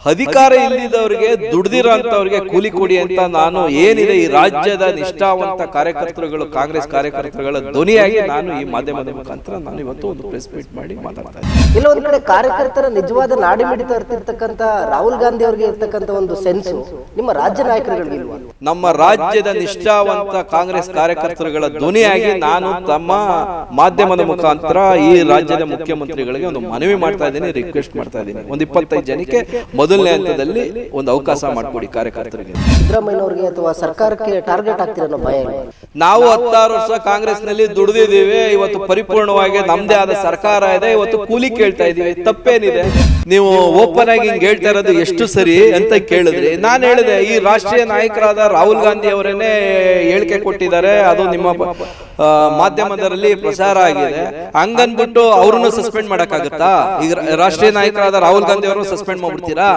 ಅಧಿಕಾರ ಇಲ್ಲದವರಿಗೆ ದುಡ್ದಿರೋ ಅಂತವ್ರಿಗೆ ಕೂಲಿ ಕೊಡಿ ಅಂತ ನಾನು ಏನಿದೆ ಈ ರಾಜ್ಯದ ನಿಷ್ಠಾವಂತ ಕಾರ್ಯಕರ್ತರುಗಳು ಕಾಂಗ್ರೆಸ್ ಕಾರ್ಯಕರ್ತರುಗಳ ಧ್ವನಿಯಾಗಿ ನಾನು ಈ ಮಾಧ್ಯಮದ ಮುಖಾಂತರ ನಾನು ಇವತ್ತು ಒಂದು ಪ್ರೆಸ್ ಮೀಟ್ ಮಾಡಿ ಮಾತಾಡ್ತಾ ಇಲ್ಲ ಒಂದ್ ಕಡೆ ಕಾರ್ಯಕರ್ತರ ನಿಜವಾದ ನಾಡಿ ಮಿಡಿತ ಇರ್ತಿರ್ತಕ್ಕಂತ ರಾಹುಲ್ ಗಾಂಧಿ ಅವರಿಗೆ ಇರ್ತಕ್ಕಂತ ಒಂದು ಸೆನ್ಸ್ ನಿಮ್ಮ ರಾಜ್ಯ ನಾಯಕರುಗಳಿಗೆ ನಮ್ಮ ರಾಜ್ಯದ ನಿಷ್ಠಾವಂತ ಕಾಂಗ್ರೆಸ್ ಕಾರ್ಯಕರ್ತರುಗಳ ಧ್ವನಿಯಾಗಿ ನಾನು ತಮ್ಮ ಮಾಧ್ಯಮದ ಮುಖಾಂತರ ಈ ರಾಜ್ಯದ ಮುಖ್ಯಮಂತ್ರಿಗಳಿಗೆ ಒಂದು ಮನವಿ ಮಾಡ್ತಾ ಇದ್ದೀನಿ ರಿಕ್ವೆಸ್ಟ್ ಮಾಡ್ತಾ ಇದ್ದೀನಿ. ಒಂದು ಇಪ್ಪತ್ತೈದು ಜನಕ್ಕೆ ಮೊದಲನೇ ಹಂತದಲ್ಲಿ ಒಂದು ಅವಕಾಶ ಮಾಡಿಕೊಡಿ ಕಾರ್ಯಕರ್ತರಿಗೆ. ಸಿದ್ದರಾಮಯ್ಯನವರಿಗೆ ಅಥವಾ ಸರ್ಕಾರಕ್ಕೆ ಟಾರ್ಗೆಟ್ ಆಗ್ತಿರೋ ಅನ್ನೋ ಭಯ ನಾವು ಹತ್ತಾರು ವರ್ಷ ಕಾಂಗ್ರೆಸ್ನಲ್ಲಿ ದುಡಿದಿದ್ದೀವಿ ಇವತ್ತು ಪರಿಪೂರ್ಣವಾಗಿ ನಮ್ಮದೇ ಆದ ಸರ್ಕಾರ ಇದೆ ಇವತ್ತು ಕೂಲಿ ಕೇಳ್ತಾ ಇದೀವಿ ತಪ್ಪೇನಿದೆ. ನೀವು ಓಪನ್ ಆಗಿ ಹಿಂಗೆ ಹೇಳ್ತಾ ಇರೋದು ಎಷ್ಟು ಸರಿ ಅಂತ ಕೇಳಿದ್ರಿ. ನಾನು ಹೇಳಿದೆ ಈ ರಾಷ್ಟ್ರೀಯ ನಾಯಕರಾದ ರಾಹುಲ್ ಗಾಂಧಿ ಅವರೇನೆ ಹೇಳಿಕೆ ಕೊಟ್ಟಿದ್ದಾರೆ ಅದು ನಿಮ್ಮ ಮಾಧ್ಯಮದಲ್ಲಿ ಪ್ರಸಾರ ಆಗಿದೆ. ಹಂಗನ್ಬಿಟ್ಟು ಅವ್ರನ್ನು ಸಸ್ಪೆಂಡ್ ಮಾಡಕ್ಕಾಗತ್ತಾ? ಈಗ ರಾಷ್ಟ್ರೀಯ ನಾಯಕರಾದ ರಾಹುಲ್ ಗಾಂಧಿ ಅವರನ್ನು ಸಸ್ಪೆಂಡ್ ಮಾಡ್ಬಿಡ್ತೀರಾ?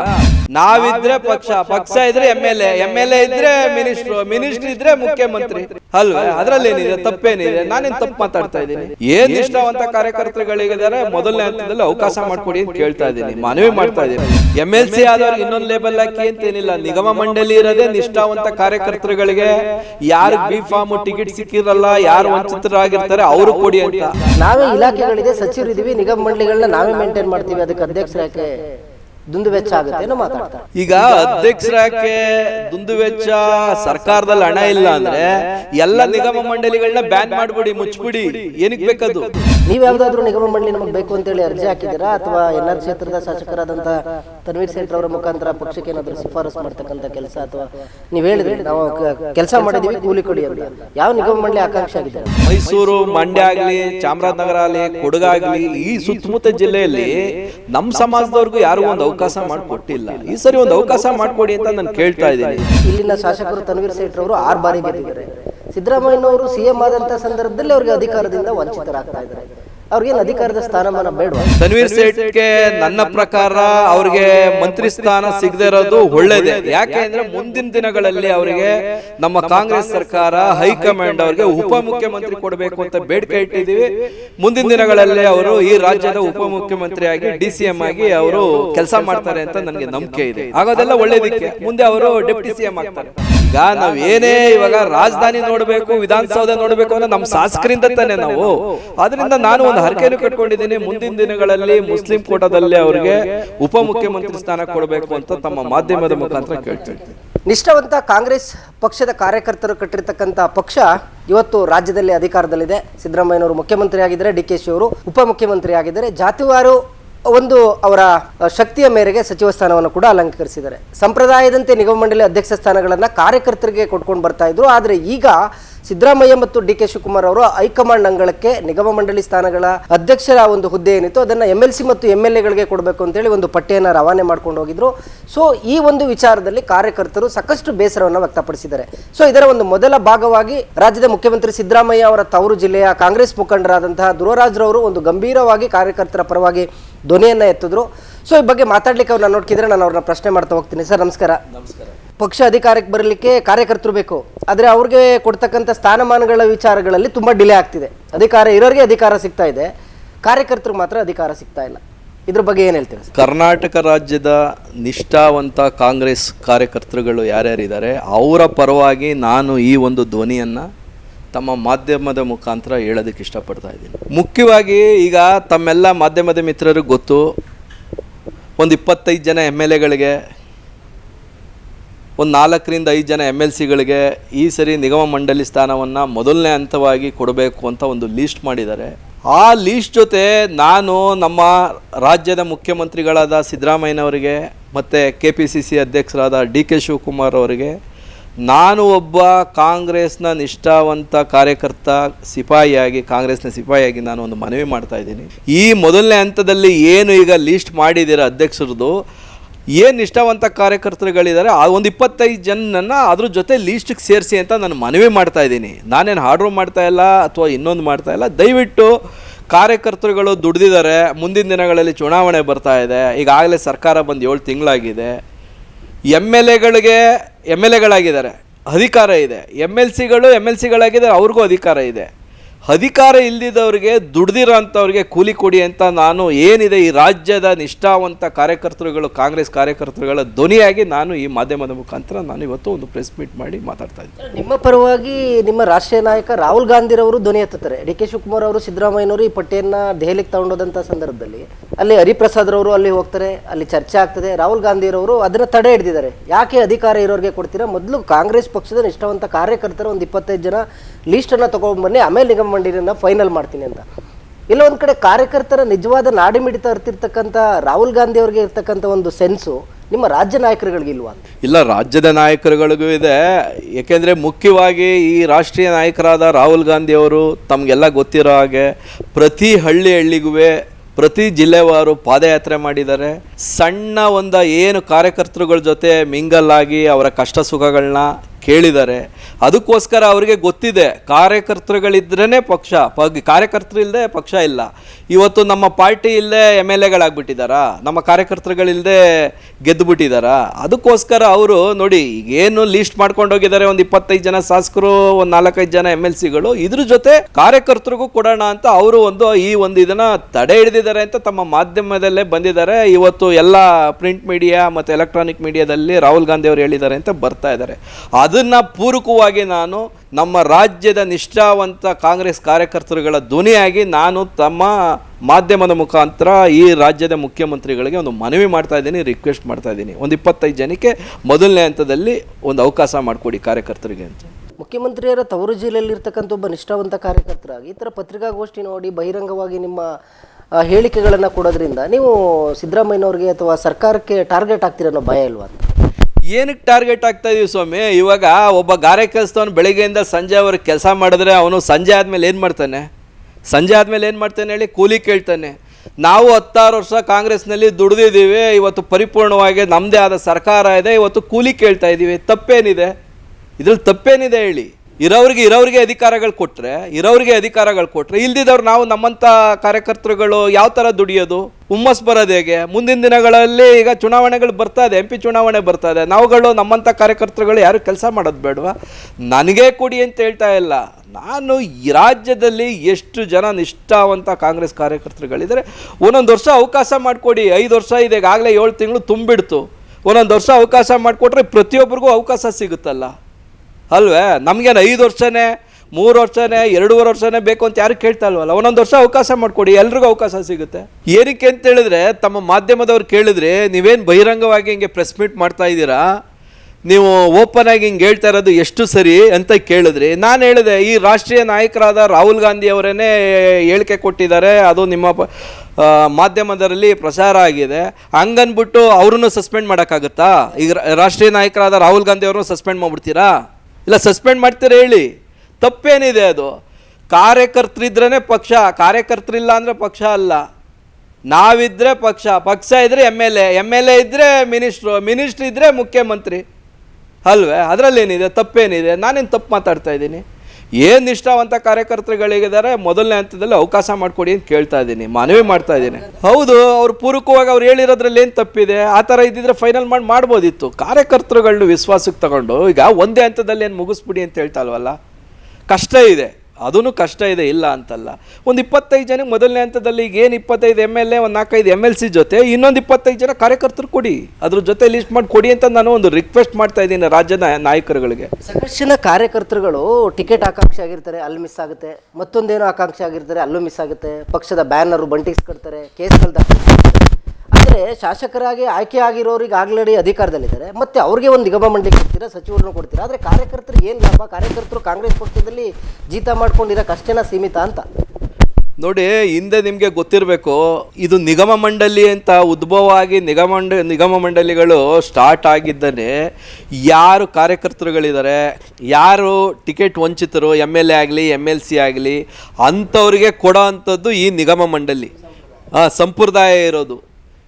ನಾವಿದ್ರೆ ಪಕ್ಷ ಪಕ್ಷ ಇದ್ರೆ M L M L A ಇದ್ರೆ ಮಿನಿಸ್ಟ್ರು ಮಿನಿಸ್ಟರ್ ಇದ್ರೆ ಮುಖ್ಯಮಂತ್ರಿ. ಅಲ್ವೇ? ಅದ್ರಲ್ಲಿ ಏನಿದೆ ತಪ್ಪೇನಿದೆ? ನಾನೇನ್ ತಪ್ಪು ಮಾತಾಡ್ತಾ ಇದ್ದೀನಿ? ಏನ್ ನಿಷ್ಠಾವಂತ ಕಾರ್ಯಕರ್ತರುಗಳಿದ್ದಾರೆ ಮೊದಲನೇ ಹಂತದಲ್ಲಿ ಅವಕಾಶ ಮಾಡ್ಕೊಡಿ ಅಂತ ಕೇಳ್ತಾ ಇದ್ದೀನಿ. ಮನವಿ ಮಾಡ್ತಾ ಇದ್ದೀನಿ. ಎಂ ಎಲ್ ಸಿ ಆದವ್ರಿಗೆ ಇನ್ನೊಂದು ಲೇಬಲ್ ಹಾಕಿ ಅಂತ ಏನಿಲ್ಲ ನಿಗಮ ಮಂಡಳಿ ಇರೋದೇ ನಿಷ್ಠಾವಂತ ಕಾರ್ಯಕರ್ತರುಗಳಿಗೆ ಯಾರು ಬಿ ಫಾರ್ಮ್ ಟಿಕೆಟ್ ಸಿಕ್ಕಿರಲ್ಲ ಯಾರು ವಂಚಿತರಾಗಿರ್ತಾರೆ ಅವರು ಕೊಡಿ ಅಂತ. ನಾವೇ ಇಲಾಖೆಗಳಿದೆ ಸಚಿವರು ಇದೀವಿ ನಿಗಮ ಮಂಡಳಿಗಳನ್ನ ನಾವೇ ಮೇಂಟೈನ್ ಮಾಡ್ತೀವಿ. ಅದಕ್ಕೆ ಅಧ್ಯಕ್ಷರ ಯಾಕೆ ದುಂದು ವೆಚ್ಚ ಆಗುತ್ತೆ ಮಾತಾಡ್ತಾರೆ ಈಗ ಅಧ್ಯಕ್ಷರಾಕೆ ದುಂದು ವೆಚ್ಚ ಸರ್ಕಾರದಲ್ಲಿ ಹಣ ಇಲ್ಲ ಅಂದ್ರೆ ಎಲ್ಲ ನಿಗಮ ಮಂಡಳಿಗಳನ್ನ ಬ್ಯಾನ್ ಮಾಡ್ಬಿಡಿ ಮುಚ್ಬಿಡಿ ಏನಕ್ಕೆ ಬೇಕದು ನೀವ್ ಯಾವ್ದಾದ್ರು ನಿಗಮ ಮಂಡಳಿ ನಮಗೆ ಬೇಕು ಅಂತೇಳಿ ಅರ್ಜಿ ಹಾಕಿದ್ದೀರಾ? ಅಥವಾ ಎನ್ಆರ್ ಕ್ಷೇತ್ರದ ಶಾಸಕರಾದಂಥ ತನ್ವೀರ್ ಸೇಠ್ ಅವರ ಮುಖಾಂತರ ಪಕ್ಷಕ್ಕೆ ಏನಾದ್ರು ಶಿಫಾರಸು ಮಾಡ್ತಕ್ಕಂಥ ಕೆಲಸ ಅಥವಾ ನೀವು ಹೇಳಿದ್ರಿ ನಾವು ಕೆಲಸ ಮಾಡಿದೀವಿ ಕೂಲಿ ಕೊಡಿ ಅಂತ. ಯಾವ ನಿಗಮ ಮಂಡಳಿ ಆಕಾಂಕ್ಷೆ ಆಗಿದೆ ಮೈಸೂರು ಮಂಡ್ಯ ಆಗ್ಲಿ ಚಾಮರಾಜನಗರ ಆಗ್ಲಿ ಕೊಡಗಾಗ್ಲಿ ಈ ಸುತ್ತಮುತ್ತ ಜಿಲ್ಲೆಯಲ್ಲಿ ನಮ್ಮ ಸಮಾಜದವ್ರಿಗೂ ಯಾರಿಗೂ ಒಂದು ಅವಕಾಶ ಮಾಡಿಕೊಟ್ಟಿಲ್ಲ. ಈ ಸರಿ ಒಂದು ಅವಕಾಶ ಮಾಡಿಕೊಡಿ ಅಂತ ನಾನು ಕೇಳ್ತಾ ಇದ್ದೀನಿ. ಇಲ್ಲಿನ ಶಾಸಕರು ತನ್ವೀರ್ ಸೇಠ್ ಅವರು ಆರು ಬಾರಿ ಗೆದ್ದಿದ್ದಾರೆ. ಸಿದ್ದರಾಮಯ್ಯನವರು ಸಿಎಂ ಆದಂತ ಸಂದರ್ಭದಲ್ಲಿ ಅವ್ರಿಗೆ ಅಧಿಕಾರದಿಂದ ವಂಚಿತರಾಗ್ತಾ ಇದ್ದಾರೆ. ಅವ್ರಿಗೇನು ಅಧಿಕಾರದ ಸ್ಥಾನಮಾನ ಬೇಡ ತನ್ವೀರ್ ಸೇಠ್ಗೆ ನನ್ನ ಪ್ರಕಾರ ಅವ್ರಿಗೆ ಮಂತ್ರಿ ಸ್ಥಾನ ಸಿಗದೆ ಇರೋದು ಒಳ್ಳೇದೇ. ಯಾಕೆ ಅಂದ್ರೆ ಮುಂದಿನ ದಿನಗಳಲ್ಲಿ ಅವರಿಗೆ ನಮ್ಮ ಕಾಂಗ್ರೆಸ್ ಸರ್ಕಾರ, ಹೈಕಮಾಂಡ್ ಅವರಿಗೆ ಉಪಮುಖ್ಯಮಂತ್ರಿ ಕೊಡಬೇಕು ಅಂತ ಬೇಡಿಕೆ ಇಟ್ಟಿದ್ದೀವಿ. ಮುಂದಿನ ದಿನಗಳಲ್ಲಿ ಅವರು ಈ ರಾಜ್ಯದ ಉಪಮುಖ್ಯಮಂತ್ರಿಯಾಗಿ ಡಿ ಸಿ ಎಂ ಆಗಿ ಅವರು ಕೆಲಸ ಮಾಡ್ತಾರೆ ಅಂತ ನನಗೆ ನಂಬಿಕೆ ಇದೆ. ಆಗೋದೆಲ್ಲ ಒಳ್ಳೇದಕ್ಕೆ. ಮುಂದೆ ಅವರು ಡೆಪ್ಟಿ ಸಿ ಎಂ ಆಗ್ತಾರೆ. ಈಗ ನಾವ್ ಏನೇ ಇವಾಗ ರಾಜಧಾನಿ ನೋಡ್ಬೇಕು, ವಿಧಾನಸೌಧ ನೋಡ್ಬೇಕು ಅಂದ್ರೆ ನಮ್ಮ ಶಾಸಕರಿಂದ ತಾನೆ ನಾವು. ಅದರಿಂದ ನಾನು ಒಂದು ಹರಕೆಯನ್ನು ಕಟ್ಕೊಂಡಿದ್ದೀನಿ ಮುಂದಿನ ದಿನಗಳಲ್ಲಿ ಮುಸ್ಲಿಂ ಕೋಟಾದಲ್ಲಿ ಅವರಿಗೆ ಉಪಮುಖ್ಯಮಂತ್ರಿ ಸ್ಥಾನ ಕೊಡಬೇಕು ಅಂತ ತಮ್ಮ ಮಾಧ್ಯಮದ ಮುಖಾಂತರ ಕೇಳ್ತೀನಿ. ನಿಷ್ಠಾವಂತ ಕಾಂಗ್ರೆಸ್ ಪಕ್ಷದ ಕಾರ್ಯಕರ್ತರು ಕಟ್ಟಿರ್ತಕ್ಕಂಥ ಪಕ್ಷ ಇವತ್ತು ರಾಜ್ಯದಲ್ಲಿ ಅಧಿಕಾರದಲ್ಲಿದೆ. ಸಿದ್ದರಾಮಯ್ಯನವರು ಮುಖ್ಯಮಂತ್ರಿ ಆಗಿದ್ದಾರೆ ಡಿ ಕೆ ಶಿ ಅವರು ಉಪಮುಖ್ಯಮಂತ್ರಿ ಆಗಿದ್ದಾರೆ ಜಾತಿವಾರು ಒಂದು ಅವರ ಶಕ್ತಿಯ ಮೇರೆಗೆ ಸಚಿವ ಸ್ಥಾನವನ್ನು ಕೂಡ ಅಲಂಕರಿಸಿದ್ದಾರೆ. ಸಂಪ್ರದಾಯದಂತೆ ನಿಗಮ ಮಂಡಳಿ ಅಧ್ಯಕ್ಷ ಸ್ಥಾನಗಳನ್ನು ಕಾರ್ಯಕರ್ತರಿಗೆ ಕೊಟ್ಕೊಂಡು ಬರ್ತಾ ಇದ್ರು. ಆದರೆ ಈಗ ಸಿದ್ದರಾಮಯ್ಯ ಮತ್ತು ಡಿ ಕೆ ಶಿವಕುಮಾರ್ ಅವರು ಹೈಕಮಾಂಡ್ ಅಂಗಳಕ್ಕೆ ನಿಗಮ ಮಂಡಳಿ ಸ್ಥಾನಗಳ ಅಧ್ಯಕ್ಷರ ಒಂದು ಹುದ್ದೆ ಏನಿತ್ತು ಅದನ್ನು ಎಂ ಎಲ್ ಸಿ ಮತ್ತು ಎಂ ಎಲ್ ಎಗಳಿಗೆ ಕೊಡಬೇಕು ಅಂತೇಳಿ ಒಂದು ಪಟ್ಟಿಯನ್ನು ರವಾನೆ ಮಾಡ್ಕೊಂಡು ಹೋಗಿದ್ರು. ಸೊ ಈ ಒಂದು ವಿಚಾರದಲ್ಲಿ ಕಾರ್ಯಕರ್ತರು ಸಾಕಷ್ಟು ಬೇಸರವನ್ನು ವ್ಯಕ್ತಪಡಿಸಿದ್ದಾರೆ. ಸೊ ಇದರ ಒಂದು ಮೊದಲ ಭಾಗವಾಗಿ ರಾಜ್ಯದ ಮುಖ್ಯಮಂತ್ರಿ ಸಿದ್ದರಾಮಯ್ಯ ಅವರ ತವರು ಜಿಲ್ಲೆಯ ಕಾಂಗ್ರೆಸ್ ಮುಖಂಡರಾದಂತಹ ಧ್ರುವರಾಜ್ರವರು ಒಂದು ಗಂಭೀರವಾಗಿ ಕಾರ್ಯಕರ್ತರ ಪರವಾಗಿ ಧ್ವನಿಯನ್ನ ಎತ್ತಿದ್ರು. ಸೊ ಈ ಬಗ್ಗೆ ಮಾತಾಡ್ಲಿಕ್ಕೆ ಅವ್ರನ್ನ ನೋಡ್ಕಿದ್ರೆ ನಾನು ಅವ್ರನ್ನ ಪ್ರಶ್ನೆ ಮಾಡ್ತಾ ಹೋಗ್ತೀನಿ. ಸರ್, ನಮಸ್ಕಾರ. ನಮಸ್ಕಾರ. ಪಕ್ಷ ಅಧಿಕಾರಕ್ಕೆ ಬರಲಿಕ್ಕೆ ಕಾರ್ಯಕರ್ತರು ಬೇಕು. ಆದರೆ ಅವ್ರಿಗೆ ಕೊಡ್ತಕ್ಕಂಥ ಸ್ಥಾನಮಾನಗಳ ವಿಚಾರಗಳಲ್ಲಿ ತುಂಬ ಡಿಲೇ ಆಗ್ತಿದೆ. ಅಧಿಕಾರ ಇರೋರಿಗೆ ಅಧಿಕಾರ ಸಿಗ್ತಾ ಇದೆ. ಕಾರ್ಯಕರ್ತರಿಗೆ ಮಾತ್ರ ಅಧಿಕಾರ ಸಿಗ್ತಾ ಇಲ್ಲ. ಇದ್ರ ಬಗ್ಗೆ ಏನು ಹೇಳ್ತೀರಾ ಕರ್ನಾಟಕ ರಾಜ್ಯದ ನಿಷ್ಠಾವಂತ ಕಾಂಗ್ರೆಸ್ ಕಾರ್ಯಕರ್ತರುಗಳು ಯಾರ್ಯಾರಿದ್ದಾರೆ, ಅವರ ಪರವಾಗಿ ನಾನು ಈ ಒಂದು ಧ್ವನಿಯನ್ನು ತಮ್ಮ ಮಾಧ್ಯಮದ ಮುಖಾಂತರ ಹೇಳೋದಕ್ಕೆ ಇಷ್ಟಪಡ್ತಾ ಇದ್ದೀನಿ. ಮುಖ್ಯವಾಗಿ ಈಗ ತಮ್ಮೆಲ್ಲ ಮಾಧ್ಯಮದ ಮಿತ್ರರಿಗೆ ಗೊತ್ತು, ಒಂದು ಇಪ್ಪತ್ತೈದು ಜನ ಎಂ ಎಲ್ ಎಗಳಿಗೆ ಒಂದು ನಾಲ್ಕರಿಂದ ಐದು ಜನ ಎಂ ಎಲ್ ಸಿಗಳಿಗೆ ಈ ಸರಿ ನಿಗಮ ಮಂಡಳಿ ಸ್ಥಾನವನ್ನು ಮೊದಲನೇ ಹಂತವಾಗಿ ಕೊಡಬೇಕು ಅಂತ ಒಂದು ಲೀಸ್ಟ್ ಮಾಡಿದ್ದಾರೆ. ಆ ಲೀಸ್ಟ್ ಜೊತೆ ನಾನು ನಮ್ಮ ರಾಜ್ಯದ ಮುಖ್ಯಮಂತ್ರಿಗಳಾದ ಸಿದ್ದರಾಮಯ್ಯನವರಿಗೆ ಮತ್ತು ಕೆ ಪಿ ಸಿ ಸಿ ಅಧ್ಯಕ್ಷರಾದ ಡಿ ಕೆ ಶಿವಕುಮಾರ್ ಅವರಿಗೆ, ನಾನು ಒಬ್ಬ ಕಾಂಗ್ರೆಸ್ನ ನಿಷ್ಠಾವಂತ ಕಾರ್ಯಕರ್ತ ಸಿಪಾಯಿಯಾಗಿ, ಕಾಂಗ್ರೆಸ್ನ ಸಿಪಾಯಿಯಾಗಿ ನಾನು ಒಂದು ಮನವಿ ಮಾಡ್ತಾ ಇದ್ದೀನಿ. ಈ ಮೊದಲನೇ ಹಂತದಲ್ಲಿ ಏನು ಈಗ ಲೀಸ್ಟ್ ಮಾಡಿದ್ದೀರ ಅಧ್ಯಕ್ಷರದು ಏನು ನಿಷ್ಠಾವಂತ ಕಾರ್ಯಕರ್ತರುಗಳಿದ್ದಾರೆ, ಆ ಒಂದು ಇಪ್ಪತ್ತೈದು ಜನನ್ನ ಅದ್ರ ಜೊತೆ ಲೀಸ್ಟಿಗೆ ಸೇರಿಸಿ ಅಂತ ನಾನು ಮನವಿ ಮಾಡ್ತಾ ಇದ್ದೀನಿ. ನಾನೇನು ಮಾಡ್ತಾ ಇಲ್ಲ ಅಥವಾ ಇನ್ನೊಂದು ಮಾಡ್ತಾ ಇಲ್ಲ, ದಯವಿಟ್ಟು ಕಾರ್ಯಕರ್ತರುಗಳು ದುಡ್ದಿದ್ದಾರೆ, ಮುಂದಿನ ದಿನಗಳಲ್ಲಿ ಚುನಾವಣೆ ಬರ್ತಾ ಇದೆ, ಈಗಾಗಲೇ ಸರ್ಕಾರ ಬಂದು ಏಳು ತಿಂಗಳಾಗಿದೆ. ಎಂ ಎಲ್ ಎಗಳಿಗೆ, ಎಂ ಎಲ್ ಎಗಳಾಗಿದ್ದಾರೆ, ಅಧಿಕಾರ ಇದೆ. ಎಂ ಎಲ್ ಸಿಗಳು, ಎಂ ಎಲ್ ಸಿಗಳಾಗಿದ್ದಾರೆ, ಅವ್ರಿಗೂ ಅಧಿಕಾರ ಇದೆ. ಅಧಿಕಾರ ಇಲ್ಲದಿದ್ದವ್ರಿಗೆ ದುಡ್ದಿರೋ ಅಂಥವ್ರಿಗೆ ಕೂಲಿ ಕೊಡಿ ಅಂತ ನಾನು ಏನಿದೆ ಈ ರಾಜ್ಯದ ನಿಷ್ಠಾವಂತ ಕಾರ್ಯಕರ್ತರುಗಳು, ಕಾಂಗ್ರೆಸ್ ಕಾರ್ಯಕರ್ತರುಗಳ ಧ್ವನಿಯಾಗಿ ನಾನು ಈ ಮಾಧ್ಯಮದ ಮುಖಾಂತರ ನಾನು ಇವತ್ತು ಒಂದು ಪ್ರೆಸ್ ಮೀಟ್ ಮಾಡಿ ಮಾತಾಡ್ತಾ ಇದ್ದೀನಿ ನಿಮ್ಮ ಪರವಾಗಿ ನಿಮ್ಮ ರಾಷ್ಟ್ರೀಯ ನಾಯಕ ರಾಹುಲ್ ಗಾಂಧಿರವರು ಧ್ವನಿ ಎತ್ತುತ್ತಾರೆ. ಡಿ ಕೆ ಶಿವಕುಮಾರ್ ಅವರು ಸಿದ್ದರಾಮಯ್ಯನವರು ಈ ಪಟ್ಟಿಯನ್ನು ದೆಹಲಿಗೆ ತಗೊಂಡೋದಂಥ ಸಂದರ್ಭದಲ್ಲಿ. ಅಲ್ಲಿ ಹರಿಪ್ರಸಾದ್ ರವರು ಅಲ್ಲಿ ಹೋಗ್ತಾರೆ, ಅಲ್ಲಿ ಚರ್ಚೆ ಆಗ್ತದೆ. ರಾಹುಲ್ ಗಾಂಧಿರವರು ಅದನ್ನು ತಡೆ ಹಿಡಿದಿದ್ದಾರೆ. ಯಾಕೆ ಅಧಿಕಾರ ಇರೋರಿಗೆ ಕೊಡ್ತೀರಾ? ಮೊದಲು ಕಾಂಗ್ರೆಸ್ ಪಕ್ಷದ ನಿಷ್ಠಾವಂತ ಕಾರ್ಯಕರ್ತರು ಒಂದು ಇಪ್ಪತ್ತೈದು ಜನ ಲೀಸ್ಟನ್ನು ತೊಗೊಂಡ್ಬನ್ನಿ ಆಮೇಲೆ ನಿಗಮ ಮಂಡಳಿನ ಫೈನಲ್ ಮಾಡ್ತೀನಿ ಅಂತ. ಇಲ್ಲ ಒಂದು ಕಡೆ ಕಾರ್ಯಕರ್ತರ ನಿಜವಾದ ನಾಡಿ ಮಿಡಿತ ರಾಹುಲ್ ಗಾಂಧಿ ಅವರಿಗೆ ಇರ್ತಕ್ಕಂಥ ಒಂದು ಸೆನ್ಸು ನಿಮ್ಮ ರಾಜ್ಯ ನಾಯಕರುಗಳಿಗೆ ಇಲ್ವಾ ಅಂತ? ಇಲ್ಲ, ರಾಜ್ಯದ ನಾಯಕರುಗಳಿಗೂ ಇದೆ. ಏಕೆಂದರೆ ಮುಖ್ಯವಾಗಿ ಈ ರಾಷ್ಟ್ರೀಯ ನಾಯಕರಾದ ರಾಹುಲ್ ಗಾಂಧಿ ಅವರು ತಮಗೆಲ್ಲ ಗೊತ್ತಿರೋ ಹಾಗೆ ಪ್ರತಿ ಹಳ್ಳಿ ಹಳ್ಳಿಗೂ ಪ್ರತಿ ಜಿಲ್ಲೆವಾರು ಪಾದಯಾತ್ರೆ ಮಾಡಿದ್ದಾರೆ. ಸಣ್ಣ ಒಂದು ಏನು ಕಾರ್ಯಕರ್ತರುಗಳ ಜೊತೆ ಮಿಂಗಲ್ ಆಗಿ ಅವರ ಕಷ್ಟ ಸುಖಗಳನ್ನ ಕೇಳಿದ್ದಾರೆ ಅದಕ್ಕೋಸ್ಕರ ಅವರಿಗೆ ಗೊತ್ತಿದೆ ಕಾರ್ಯಕರ್ತರುಗಳಿದ್ರೇ ಪಕ್ಷ ಪ ಕಾರ್ಯಕರ್ತರು ಇಲ್ಲದೆ ಪಕ್ಷ ಇಲ್ಲ. ಇವತ್ತು ನಮ್ಮ ಪಾರ್ಟಿ ಇಲ್ಲದೆ ಎಂ ಎಲ್ ಎಗಳಾಗ್ಬಿಟ್ಟಿದ್ದಾರಾ ನಮ್ಮ ಕಾರ್ಯಕರ್ತರುಗಳಿಲ್ಲದೆ ಗೆದ್ದುಬಿಟ್ಟಿದ್ದಾರಾ ಅದಕ್ಕೋಸ್ಕರ ಅವರು ನೋಡಿ ಏನು ಲೀಸ್ಟ್ ಮಾಡ್ಕೊಂಡು ಹೋಗಿದ್ದಾರೆ ಒಂದು ಇಪ್ಪತ್ತೈದು ಜನ ಶಾಸಕರು, ಒಂದು ನಾಲ್ಕೈದು ಜನ ಎಂ ಎಲ್ ಸಿಗಳು, ಇದ್ರ ಜೊತೆ ಕಾರ್ಯಕರ್ತರಿಗೂ ಕೊಡೋಣ ಅಂತ ಅವರು ಒಂದು ಈ ಒಂದು ಇದನ್ನು ತಡೆ ಹಿಡಿದಿದ್ದಾರೆ ಅಂತ ತಮ್ಮ ಮಾಧ್ಯಮದಲ್ಲೇ ಬಂದಿದ್ದಾರೆ. ಇವತ್ತು ಎಲ್ಲ ಪ್ರಿಂಟ್ ಮೀಡಿಯಾ ಮತ್ತು ಎಲೆಕ್ಟ್ರಾನಿಕ್ ಮೀಡಿಯಾದಲ್ಲಿ ರಾಹುಲ್ ಗಾಂಧಿ ಅವರು ಹೇಳಿದ್ದಾರೆ ಅಂತ ಬರ್ತಾ ಇದ್ದಾರೆ. ಅದನ್ನ ಪೂರಕವಾಗಿ ನಾನು ನಮ್ಮ ರಾಜ್ಯದ ನಿಷ್ಠಾವಂತ ಕಾಂಗ್ರೆಸ್ ಕಾರ್ಯಕರ್ತರುಗಳ ಧ್ವನಿಯಾಗಿ ನಾನು ತಮ್ಮ ಮಾಧ್ಯಮದ ಮುಖಾಂತರ ಈ ರಾಜ್ಯದ ಮುಖ್ಯಮಂತ್ರಿಗಳಿಗೆ ಒಂದು ಮನವಿ ಮಾಡ್ತಾ ಇದ್ದೀನಿ ರಿಕ್ವೆಸ್ಟ್ ಮಾಡ್ತಾ ಇದ್ದೀನಿ. ಒಂದು ಇಪ್ಪತ್ತೈದು ಜನಕ್ಕೆ ಮೊದಲನೇ ಹಂತದಲ್ಲಿ ಒಂದು ಅವಕಾಶ ಮಾಡಿಕೊಡಿ ಕಾರ್ಯಕರ್ತರಿಗೆ ಅಂತ. ಮುಖ್ಯಮಂತ್ರಿಯರ ತವರು ಜಿಲ್ಲೆಯಲ್ಲಿರ್ತಕ್ಕಂಥ ಒಬ್ಬ ನಿಷ್ಠಾವಂತ ಕಾರ್ಯಕರ್ತರಾಗಿ ಈ ಥರ ಪತ್ರಿಕಾಗೋಷ್ಠಿ ನೋಡಿ ಬಹಿರಂಗವಾಗಿ ನಿಮ್ಮ ಹೇಳಿಕೆಗಳನ್ನು ಕೊಡೋದ್ರಿಂದ ನೀವು ಸಿದ್ದರಾಮಯ್ಯನವ್ರಿಗೆ ಅಥವಾ ಸರ್ಕಾರಕ್ಕೆ ಟಾರ್ಗೆಟ್ ಆಗ್ತೀರ ಭಯ ಇಲ್ವಾ ಏನಕ್ಕೆ ಟಾರ್ಗೆಟ್ ಆಗ್ತಾ ಇದೀವಿ ಸ್ವಾಮಿ? ಇವಾಗ ಒಬ್ಬ ಗಾರೆ ಕೆಲಸದವನು ಬೆಳಿಗ್ಗೆಯಿಂದ ಸಂಜೆ ಅವ್ರಿಗೆ ಕೆಲಸ ಮಾಡಿದ್ರೆ ಅವನು ಸಂಜೆ ಆದಮೇಲೆ ಏನು ಮಾಡ್ತಾನೆ? ಸಂಜೆ ಆದಮೇಲೆ ಏನು ಮಾಡ್ತಾನೆ ಹೇಳಿ ಕೂಲಿ ಕೇಳ್ತಾನೆ. ನಾವು ಹತ್ತಾರು ವರ್ಷ ಕಾಂಗ್ರೆಸ್ನಲ್ಲಿ ದುಡ್ದಿದ್ದೀವಿ, ಇವತ್ತು ಪರಿಪೂರ್ಣವಾಗಿ ನಮ್ಮದೇ ಆದ ಸರ್ಕಾರ ಇದೆ, ಇವತ್ತು ಕೂಲಿ ಕೇಳ್ತಾ ಇದ್ದೀವಿ ತಪ್ಪೇನಿದೆ? ಇದ್ರಲ್ಲಿ ತಪ್ಪೇನಿದೆ ಹೇಳಿ? ಇರೋರಿಗೆ ಇರೋರಿಗೆ ಅಧಿಕಾರಗಳು ಕೊಟ್ಟರೆ ಇರೋರಿಗೆ ಅಧಿಕಾರಗಳು ಕೊಟ್ಟರೆ ಇಲ್ದಿದ್ದವ್ರು ನಾವು ನಮ್ಮಂಥ ಕಾರ್ಯಕರ್ತರುಗಳು ಯಾವ ಥರ ದುಡಿಯೋದು? ಹುಮ್ಮಸ್ ಬರೋದು ಹೇಗೆ? ಮುಂದಿನ ದಿನಗಳಲ್ಲಿ ಈಗ ಚುನಾವಣೆಗಳು ಬರ್ತಾ ಇದೆ, ಎಂ ಪಿ ಚುನಾವಣೆ ಬರ್ತಾ ಇದೆ. ನಾವುಗಳು ನಮ್ಮಂಥ ಕಾರ್ಯಕರ್ತರುಗಳು ಯಾರು ಕೆಲಸ ಮಾಡೋದು ಬೇಡವಾ? ನನಗೇ ಕೊಡಿ ಅಂತ ಹೇಳ್ತಾ ಇಲ್ಲ. ನಾನು ಈ ರಾಜ್ಯದಲ್ಲಿ ಎಷ್ಟು ಜನ ನಿಷ್ಠಾವಂತ ಕಾಂಗ್ರೆಸ್ ಕಾರ್ಯಕರ್ತರುಗಳಿದ್ದಾರೆ. ಒಂದೊಂದು ವರ್ಷ ಅವಕಾಶ ಮಾಡಿಕೊಡಿ. ಐದು ವರ್ಷ ಇದೆ, ಈಗಾಗಲೇ ಏಳು ತಿಂಗಳು ತುಂಬಿಡ್ತು. ಒಂದೊಂದು ವರ್ಷ ಅವಕಾಶ ಮಾಡಿಕೊಟ್ರೆ ಪ್ರತಿಯೊಬ್ಬರಿಗೂ ಅವಕಾಶ ಸಿಗುತ್ತಲ್ಲ. ಅಲ್ವೇ? ನಮಗೇನು ಐದು ವರ್ಷನೇ, ಮೂರು ವರ್ಷನೇ, ಎರಡೂವರೆ ವರ್ಷನೇ ಬೇಕು ಅಂತ ಯಾರು ಕೇಳ್ತಾ ಇಲ್ವಲ್ಲ ಒಂದೊಂದು ವರ್ಷ ಅವಕಾಶ ಮಾಡಿಕೊಡಿ, ಎಲ್ರಿಗೂ ಅವಕಾಶ ಸಿಗುತ್ತೆ. ಏನಕ್ಕೆ ಅಂತ ಹೇಳಿದ್ರೆ, ತಮ್ಮ ಮಾಧ್ಯಮದವ್ರು ಕೇಳಿದ್ರೆ, ನೀವೇನು ಬಹಿರಂಗವಾಗಿ ಹಿಂಗೆ ಪ್ರೆಸ್ ಮೀಟ್ ಮಾಡ್ತಾ ಇದ್ದೀರಾ? ನೀವು ಓಪನ್ ಆಗಿ ಹಿಂಗೆ ಹೇಳ್ತಾ ಇರೋದು ಎಷ್ಟು ಸರಿ ಅಂತ ಕೇಳಿದ್ರಿ, ನಾನು ಹೇಳಿದೆ, ಈ ರಾಷ್ಟ್ರೀಯ ನಾಯಕರಾದ ರಾಹುಲ್ ಗಾಂಧಿ ಅವರೇನೇ ಹೇಳಿಕೆ ಕೊಟ್ಟಿದ್ದಾರೆ, ಅದು ನಿಮ್ಮ ಮಾಧ್ಯಮದಲ್ಲಿ ಪ್ರಸಾರ ಆಗಿದೆ. ಹಂಗನ್ಬಿಟ್ಟು ಅವ್ರನ್ನೂ ಸಸ್ಪೆಂಡ್ ಮಾಡೋಕ್ಕಾಗುತ್ತಾ? ಈಗ ರಾಷ್ಟ್ರೀಯ ನಾಯಕರಾದ ರಾಹುಲ್ ಗಾಂಧಿ ಅವರನ್ನು ಸಸ್ಪೆಂಡ್ ಮಾಡ್ಬಿಡ್ತೀರಾ? ಇಲ್ಲ ಸಸ್ಪೆಂಡ್ ಮಾಡ್ತೀರಾ ಹೇಳಿ? ತಪ್ಪೇನಿದೆ ಅದು. ಕಾರ್ಯಕರ್ತರಿದ್ರೇ ಪಕ್ಷ ಕಾರ್ಯಕರ್ತರಿಲ್ಲ ಅಂದರೆ ಪಕ್ಷ ಅಲ್ಲ. ನಾವಿದ್ದರೆ ಪಕ್ಷ ಪಕ್ಷ ಇದ್ದರೆ M L A M L A ಇದ್ದರೆ ಮಿನಿಸ್ಟ್ರು ಮಿನಿಸ್ಟ್ರ್ ಇದ್ದರೆ ಮುಖ್ಯಮಂತ್ರಿ. ಅಲ್ವೇ? ಅದರಲ್ಲೇನಿದೆ? ತಪ್ಪೇನಿದೆ? ನಾನೇನು ತಪ್ಪು ಮಾತಾಡ್ತಾ ಇದ್ದೀನಿ? ಏನು ನಿಷ್ಠಾವಂತ ಕಾರ್ಯಕರ್ತರುಗಳಿಗಿದ್ದಾರೆ, ಮೊದಲನೇ ಹಂತದಲ್ಲಿ ಅವಕಾಶ ಮಾಡಿಕೊಡಿ ಅಂತ ಕೇಳ್ತಾ ಇದ್ದೀನಿ, ಮನವಿ ಮಾಡ್ತಾ ಇದ್ದೀನಿ. ಹೌದು, ಅವ್ರು ಪೂರಕವಾಗಿ ಅವ್ರು ಹೇಳಿರೋದ್ರಲ್ಲಿ ಏನು ತಪ್ಪಿದೆ? ಆ ಥರ ಇದ್ದಿದ್ರೆ ಫೈನಲ್ ಮಾಡಿ, ಮಾಡ್ಬೋದಿತ್ತು. ಕಾರ್ಯಕರ್ತರುಗಳನ್ನ ವಿಶ್ವಾಸಕ್ಕೆ ತಗೊಂಡು, ಈಗ ಒಂದೇ ಹಂತದಲ್ಲಿ ಏನು ಮುಗಿಸ್ಬಿಡಿ ಅಂತ ಹೇಳ್ತಾ ಕಷ್ಟ ಇದೆ. ಅದೂ ಕಷ್ಟ ಇದೆ, ಇಲ್ಲ ಅಂತಲ್ಲ. ಒಂದು ಇಪ್ಪತ್ತೈದು ಜನಕ್ಕೆ ಮೊದಲನೇ ಹಂತದಲ್ಲಿ ಈಗ ಏನು ಇಪ್ಪತ್ತೈದು ಎಂ ಎಲ್ ಎ ಒಂದು ನಾಲ್ಕೈದು ಎಂ ಎಲ್ ಸಿ ಜೊತೆ, ಇನ್ನೊಂದು ಇಪ್ಪತ್ತೈದು ಜನ ಕಾರ್ಯಕರ್ತರು ಕೊಡಿ. ಅದ್ರ ಜೊತೆ ಲಿಸ್ಟ್ ಮಾಡಿ ಕೊಡಿ ಅಂತ ನಾನು ಒಂದು ರಿಕ್ವೆಸ್ಟ್ ಮಾಡ್ತಾ ಇದ್ದೀನಿ ರಾಜ್ಯದ ನಾಯಕರುಗಳಿಗೆ. ಸಾಕಷ್ಟು ಕಾರ್ಯಕರ್ತರುಗಳು ಟಿಕೆಟ್ ಆಕಾಂಕ್ಷೆ ಆಗಿರ್ತಾರೆ, ಅಲ್ಲಿ ಮಿಸ್ ಆಗುತ್ತೆ. ಮತ್ತೊಂದೇನೋ ಆಕಾಂಕ್ಷೆ ಆಗಿರ್ತಾರೆ, ಅಲ್ಲೂ ಮಿಸ್ ಆಗುತ್ತೆ. ಪಕ್ಷದ ಬ್ಯಾನರು, ಬಂಟಿಸ್ಕೊಡ್ತಾರೆ, ಕೇಸ್ಗಳು ಅಂದರೆ ಶಾಸಕರಾಗಿ ಆಯ್ಕೆ ಆಗಿರೋರಿಗೆ ಆಲ್ರೆಡಿ ಅಧಿಕಾರದಲ್ಲಿದ್ದಾರೆ. ಮತ್ತೆ ಅವ್ರಿಗೆ ಒಂದು ನಿಗಮ ಮಂಡಳಿ ಕೊಡ್ತೀರಾ, ಸಚಿವರನ್ನು ಕೊಡ್ತೀರಾ? ಆದರೆ ಕಾರ್ಯಕರ್ತರು ಏನು ಲಾಭ? ಕಾರ್ಯಕರ್ತರು ಕಾಂಗ್ರೆಸ್ ಪಕ್ಷದಲ್ಲಿ ಜೀತ ಮಾಡ್ಕೊಂಡಿರೋಕೆ ಅಷ್ಟೇನ ಸೀಮಿತ ಅಂತ. ನೋಡಿ, ಹಿಂದೆ ನಿಮಗೆ ಗೊತ್ತಿರಬೇಕು, ಇದು ನಿಗಮ ಮಂಡಳಿ ಅಂತ ಉದ್ಭವ ಆಗಿ ನಿಗಮ ನಿಗಮ ಮಂಡಳಿಗಳು ಸ್ಟಾರ್ಟ್ ಆಗಿದ್ದಾನೆ ಯಾರು ಕಾರ್ಯಕರ್ತರುಗಳಿದ್ದಾರೆ, ಯಾರು ಟಿಕೆಟ್ ವಂಚಿತರು ಎಂ ಎಲ್ ಎ ಆಗಲಿ ಎಂ ಎಲ್ ಸಿ ಆಗಲಿ, ಅಂಥವ್ರಿಗೆ ಕೊಡೋ ಅಂಥದ್ದು ಈ ನಿಗಮ ಮಂಡಳಿ. ಸಂಪ್ರದಾಯ ಇರೋದು.